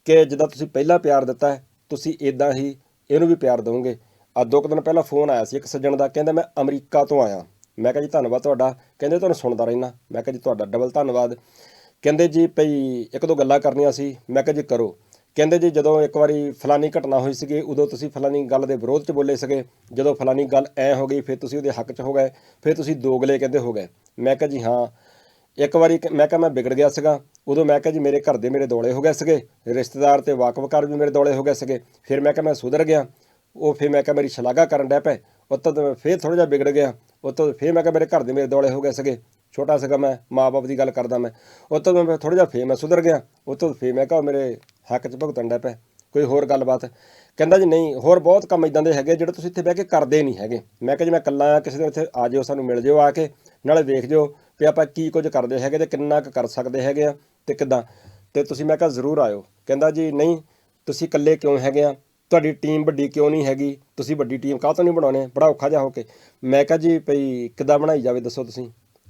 ਕਿ ਜਿੱਦਾਂ ਤੁਸੀਂ ਪਹਿਲਾਂ ਪਿਆਰ ਦਿੱਤਾ ਤੁਸੀਂ ਇਦਾਂ ਹੀ ਇਹਨੂੰ ਵੀ ਪਿਆਰ ਦਿਓਗੇ ਆ ਦੋ ਕੁ ਦਿਨ ਪਹਿਲਾਂ ਫੋਨ ਆਇਆ ਸੀ ਇੱਕ ਸੱਜਣ ਦਾ, ਕਹਿੰਦਾ ਮੈਂ ਅਮਰੀਕਾ ਤੋਂ ਆਇਆ। ਮੈਂ ਕਿਹਾ ਜੀ, ਧੰਨਵਾਦ ਤੁਹਾਡਾ। ਕਹਿੰਦੇ ਤੁਹਾਨੂੰ ਸੁਣਦਾ ਰਹਿਣਾ ਮੈਂ ਕਿਹਾ ਜੀ, ਤੁਹਾਡਾ ਡਬਲ ਧੰਨਵਾਦ। ਕਹਿੰਦੇ ਜੀ, ਭਈ ਇੱਕ ਦੋ ਗੱਲਾਂ ਕਰਨੀਆਂ ਸੀ। ਮੈਂ ਕਿਹਾ ਜੀ, ਕਰੋ। ਕਹਿੰਦੇ ਜੀ, ਜਦੋਂ ਇੱਕ ਵਾਰੀ ਫਲਾਨੀ ਘਟਨਾ ਹੋਈ ਸੀਗੀ, ਉਦੋਂ ਤੁਸੀਂ ਫਲਾਨੀ ਗੱਲ ਦੇ ਵਿਰੋਧ 'ਚ ਬੋਲੇ ਸੀਗੇ। ਜਦੋਂ ਫਲਾਨੀ ਗੱਲ ਐ ਹੋ ਗਈ, ਫਿਰ ਤੁਸੀਂ ਉਹਦੇ ਹੱਕ 'ਚ ਹੋ ਗਏ। ਫਿਰ ਤੁਸੀਂ ਦੋਗਲੇ ਕਹਿੰਦੇ ਹੋ ਗਏ। ਮੈਂ ਕਿਹਾ ਜੀ, ਹਾਂ। ਇੱਕ ਵਾਰੀ ਮੈਂ ਕਿਹਾ ਮੈਂ ਵਿਗੜ ਗਿਆ ਸੀਗਾ। ਉਦੋਂ ਮੈਂ ਕਿਹਾ ਜੀ ਮੇਰੇ ਘਰ ਦੇ ਮੇਰੇ ਦੌਲੇ ਹੋ ਗਏ ਸੀਗੇ। ਰਿਸ਼ਤੇਦਾਰ ਤੇ ਵਾਕਵਕਾਰ ਵੀ ਮੇਰੇ ਦੌਲੇ ਹੋ ਗਏ ਸੀਗੇ। ਫਿਰ ਮੈਂ ਕਿਹਾ ਮੈਂ ਸੁਧਰ ਗਿਆ। ਉਹ ਫਿਰ ਮੈਂ ਕਿਹਾ ਮੇਰੀ ਸ਼ਲਾਘਾ ਕਰਨ ਡੈ ਪਏ। ਉੱਤੋਂ ਤੋਂ ਮੈਂ ਫਿਰ ਥੋੜਾ ਜਿਹਾ ਵਿਗੜ ਗਿਆ। ਉੱਤੋਂ ਫਿਰ ਮੈਂ ਕਿਹਾ ਮੇਰੇ ਘਰ ਦੇ ਮੇਰੇ ਦੌਲੇ ਹੋ ਗਏ ਸੀਗੇ। ਛੋਟਾ ਸੀਗਾ ਮੈਂ ਮਾਪੇ ਦੀ ਗੱਲ ਕਰਦਾ ਮੈਂ। ਉੱਤੋਂ ਮੈਂ ਥੋੜਾ ਜਿਹਾ ਫੇਰ ਮੈਂ ਸੁਧਰ ਗਿਆ। ਉੱਤੋਂ ਫੇਰ ਮੈਂ ਕਿਹਾ ਮੇਰੇ ਹੱਕ 'ਚ ਭੁਗਤਣ ਡੈ ਪਏ। ਕੋਈ ਹੋਰ ਗੱਲਬਾਤ? ਕਹਿੰਦਾ ਜੀ ਨਹੀਂ, ਹੋਰ ਬਹੁਤ ਕੰਮ ਇਦਾਂ ਦੇ ਹੈਗੇ ਜਿਹੜੇ ਤੁਸੀਂ ਇੱਥੇ ਬਹਿ ਕੇ ਕਰਦੇ ਨਹੀਂ ਹੈਗੇ। ਮੈਂ ਕਿਹਾ ਜੀ ਮੈਂ ਇਕੱਲਾ ਆ, ਕਿਸੇ ਦਿਨ ਇੱਥੇ ਆ ਜਿਓ, ਸਾਨੂੰ ਮਿਲ ਜਿਓ ਆ ਕੇ। ਨਾਲੇ ਵੇਖ ਜਿਓ ਵੀ ਆਪਾਂ ਕੀ ਕੁਝ ਕਰਦੇ ਹੈਗੇ ਤੇ ਕਿੰਨਾ ਕੁ ਕਰ ਸਕਦੇ ਹੈਗੇ ਆ ਤੇ ਕਿਦਾਂ। ਤੇ ਤੁਸੀਂ ਮੈਂ ਕਿਹਾ ਜ਼ਰੂਰ ਆਇਓ। ਕਹਿੰਦਾ ਜੀ, ਨਹੀਂ, ਤੁਸੀਂ ਇਕੱਲੇ ਕਿਉਂ ਹੈਗੇ ਆ? ਤੁਹਾਡੀ ਟੀਮ ਵੱਡੀ ਕਿਉਂ ਨਹੀਂ ਹੈਗੀ? ਤੁਸੀਂ ਵੱਡੀ ਟੀਮ ਕਾਹ ਤੋਂ ਨਹੀਂ ਬਣਾਉਣੇ? ਬੜਾ ਔਖਾ ਜਿਹਾ ਹੋ ਕੇ। ਮੈਂ ਕਿਹਾ ਜੀ, ਭਈ ਕਿੱਦਾਂ ਬਣਾਈ ਜਾਵੇ ਦੱਸੋ ਤੁਸੀਂ?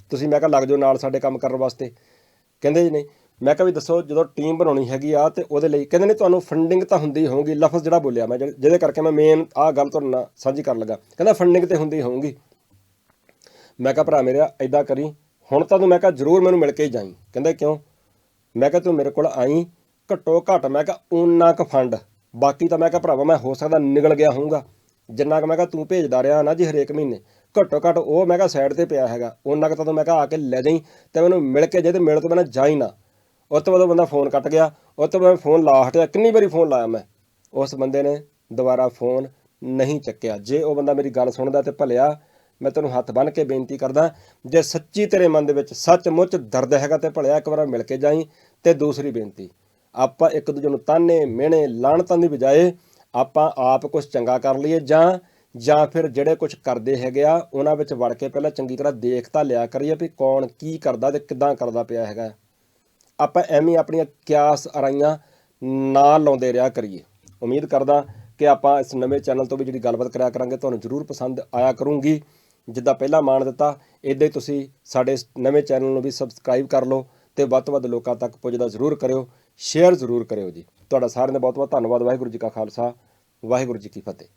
ਤੁਸੀਂ ਮੈਂ ਕਿਹਾ, ਲੱਗ ਜਾਓ ਨਾਲ ਸਾਡੇ ਕੰਮ ਕਰਨ ਵਾਸਤੇ। ਕਹਿੰਦੇ ਜੀ, ਨਹੀਂ। ਮੈਂ ਕਿਹਾ, ਵੀ ਦੱਸੋ ਜਦੋਂ ਟੀਮ ਬਣਾਉਣੀ ਹੈਗੀ ਆ ਤੇ ਉਹਦੇ ਲਈ, ਕਹਿੰਦੇ ਨੇ, ਤੁਹਾਨੂੰ ਫੰਡਿੰਗ ਤਾਂ ਹੁੰਦੀ ਹੋਊਗੀ। ਲਫ਼ਜ਼ ਜਿਹੜਾ ਬੋਲਿਆ ਮੈਂ, ਜਿਹਦੇ ਕਰਕੇ ਮੈਂ ਮੇਨ ਆਹ ਗੱਲ ਤੁਹਾਨੂੰ ਨਾਲ ਸਾਂਝੀ ਕਰਨ ਲੱਗਾ। ਕਹਿੰਦਾ ਫੰਡਿੰਗ ਤੇ ਹੁੰਦੀ ਹੋਊਗੀ। ਮੈਂ ਕਿਹਾ, ਭਰਾ ਮੇਰਾ ਐਦਾਂ ਕਰੀ। ਹੁਣ ਤਾਂ ਤੂੰ ਮੈਂ ਕਿਹਾ, ਜ਼ਰੂਰ ਮੈਨੂੰ ਮਿਲ ਕੇ ਹੀ ਜਾਈਂ। ਕਹਿੰਦਾ, ਕਿਉਂ? ਮੈਂ ਕਿਹਾ, ਤੂੰ ਮੇਰੇ ਕੋਲ ਆਈ, ਘੱਟੋ ਘੱਟ ਮੈਂ ਕਿਹਾ ਉਨਾ ਕੁ ਫੰਡ। ਬਾਕੀ ਤਾਂ ਮੈਂ ਕਿਹਾ, ਭਰਾਵਾ, ਮੈਂ ਹੋ ਸਕਦਾ ਨਿਕਲ ਗਿਆ ਹੋਊਗਾ। ਜਿੰਨਾ ਕੁ ਮੈਂ ਕਿਹਾ, ਤੂੰ ਭੇਜਦਾ ਰਿਹਾ ਨਾ ਜੀ ਹਰੇਕ ਮਹੀਨੇ। ਘੱਟੋ ਘੱਟ ਉਹ ਮੈਂ ਕਿਹਾ, ਸਾਈਡ ਤੇ ਪਿਆ ਹੈਗਾ। ਉਨਾ ਕੁ ਤਾਂ ਤੂੰ ਮੈਂ ਕਿਹਾ, ਆ ਕੇ ਲੈ ਜਾਈ ਤੇ ਮੈਨੂੰ ਮਿਲ ਕੇ ਜੇ ਤੇ ਮਿਲ ਤੋਂ ਬਿਨਾਂ ਜਾਈ ਨਾ। ਉਸ ਤੋਂ ਬਾਅਦ ਉਹ ਬੰਦਾ ਫੋਨ ਕੱਟ ਗਿਆ। ਉਸ ਤੋਂ ਬਾਅਦ ਫੋਨ ਲਾ ਹਟਿਆ। ਕਿੰਨੀ ਵਾਰੀ ਫੋਨ ਲਾਇਆ ਮੈਂ? ਉਸ ਬੰਦੇ ਨੇ ਦੁਬਾਰਾ ਫੋਨ ਨਹੀਂ ਚੱਕਿਆ। ਜੇ ਉਹ ਬੰਦਾ ਮੇਰੀ ਗੱਲ ਸੁਣਦਾ ਤੇ ਭਲਿਆ ਮੈਂ ਤੈਨੂੰ ਹੱਥ ਬੰਨ੍ਹ ਕੇ ਬੇਨਤੀ ਕਰਦਾ, ਜੇ ਸੱਚੀ ਤੇਰੇ ਮਨ ਦੇ ਵਿੱਚ ਸੱਚਮੁੱਚ ਦਰਦ ਹੈਗਾ ਤੇ ਭਲਿਆ ਇੱਕ ਵਾਰ ਮਿਲ ਕੇ ਜਾਈ, ਤੇ ਦੂਸਰੀ ਬੇਨਤੀ, ਆਪਾਂ ਇੱਕ ਦੂਜੇ ਨੂੰ ਤਾਨੇ, ਮਿਹਣੇ ਲਾਣਤਾਂ ਦੀ ਬਜਾਏ ਆਪਾਂ ਆਪ ਕੁਝ ਚੰਗਾ ਕਰ ਲਈਏ ਜਾਂ ਜਾਂ ਫਿਰ ਜਿਹੜੇ ਕੁਝ ਕਰਦੇ ਹੈਗੇ ਆ, ਉਹਨਾਂ ਵਿੱਚ ਵੜ ਕੇ ਪਹਿਲਾਂ ਚੰਗੀ ਤਰ੍ਹਾਂ ਦੇਖ ਤਾਂ ਲਿਆ ਕਰੀਏ ਵੀ ਕੌਣ ਕੀ ਕਰਦਾ ਤੇ ਕਿੱਦਾਂ ਕਰਦਾ ਪਿਆ ਹੈਗਾ। ਆਪਾਂ ਐਵੇਂ ਆਪਣੀਆਂ ਕਿਆਸ ਅਰਾਈਆਂ ਨਾ ਲਾਉਂਦੇ ਰਿਹਾ ਕਰੀਏ। ਉਮੀਦ ਕਰਦਾ ਕਿ ਆਪਾਂ ਇਸ ਨਵੇਂ ਚੈਨਲ ਤੋਂ ਵੀ ਜਿਹੜੀ ਗੱਲਬਾਤ ਕਰਿਆ ਕਰਾਂਗੇ, ਤੁਹਾਨੂੰ ਜ਼ਰੂਰ ਪਸੰਦ ਆਇਆ ਕਰੂੰਗੀ। ਜਿੱਦਾਂ ਪਹਿਲਾਂ ਮਾਣ ਦਿੱਤਾ ਇਦਾਂ ਹੀ ਤੁਸੀਂ ਸਾਡੇ ਨਵੇਂ ਚੈਨਲ ਨੂੰ ਵੀ ਸਬਸਕ੍ਰਾਈਬ ਕਰ ਲਓ ਤੇ ਵੱਧ ਤੋਂ ਵੱਧ ਲੋਕਾਂ ਤੱਕ ਪੁੱਜਦਾ ਜ਼ਰੂਰ ਕਰਿਓ, ਸ਼ੇਅਰ ਜ਼ਰੂਰ ਕਰਿਓ ਜੀ। ਤੁਹਾਡਾ ਸਾਰਿਆਂ ਦਾ ਬਹੁਤ ਬਹੁਤ ਧੰਨਵਾਦ, ਵਾਹਿਗੁਰੂ ਜੀ ਕਾ ਖਾਲਸਾ, ਵਾਹਿਗੁਰੂ ਜੀ ਕੀ ਫਤਿਹ।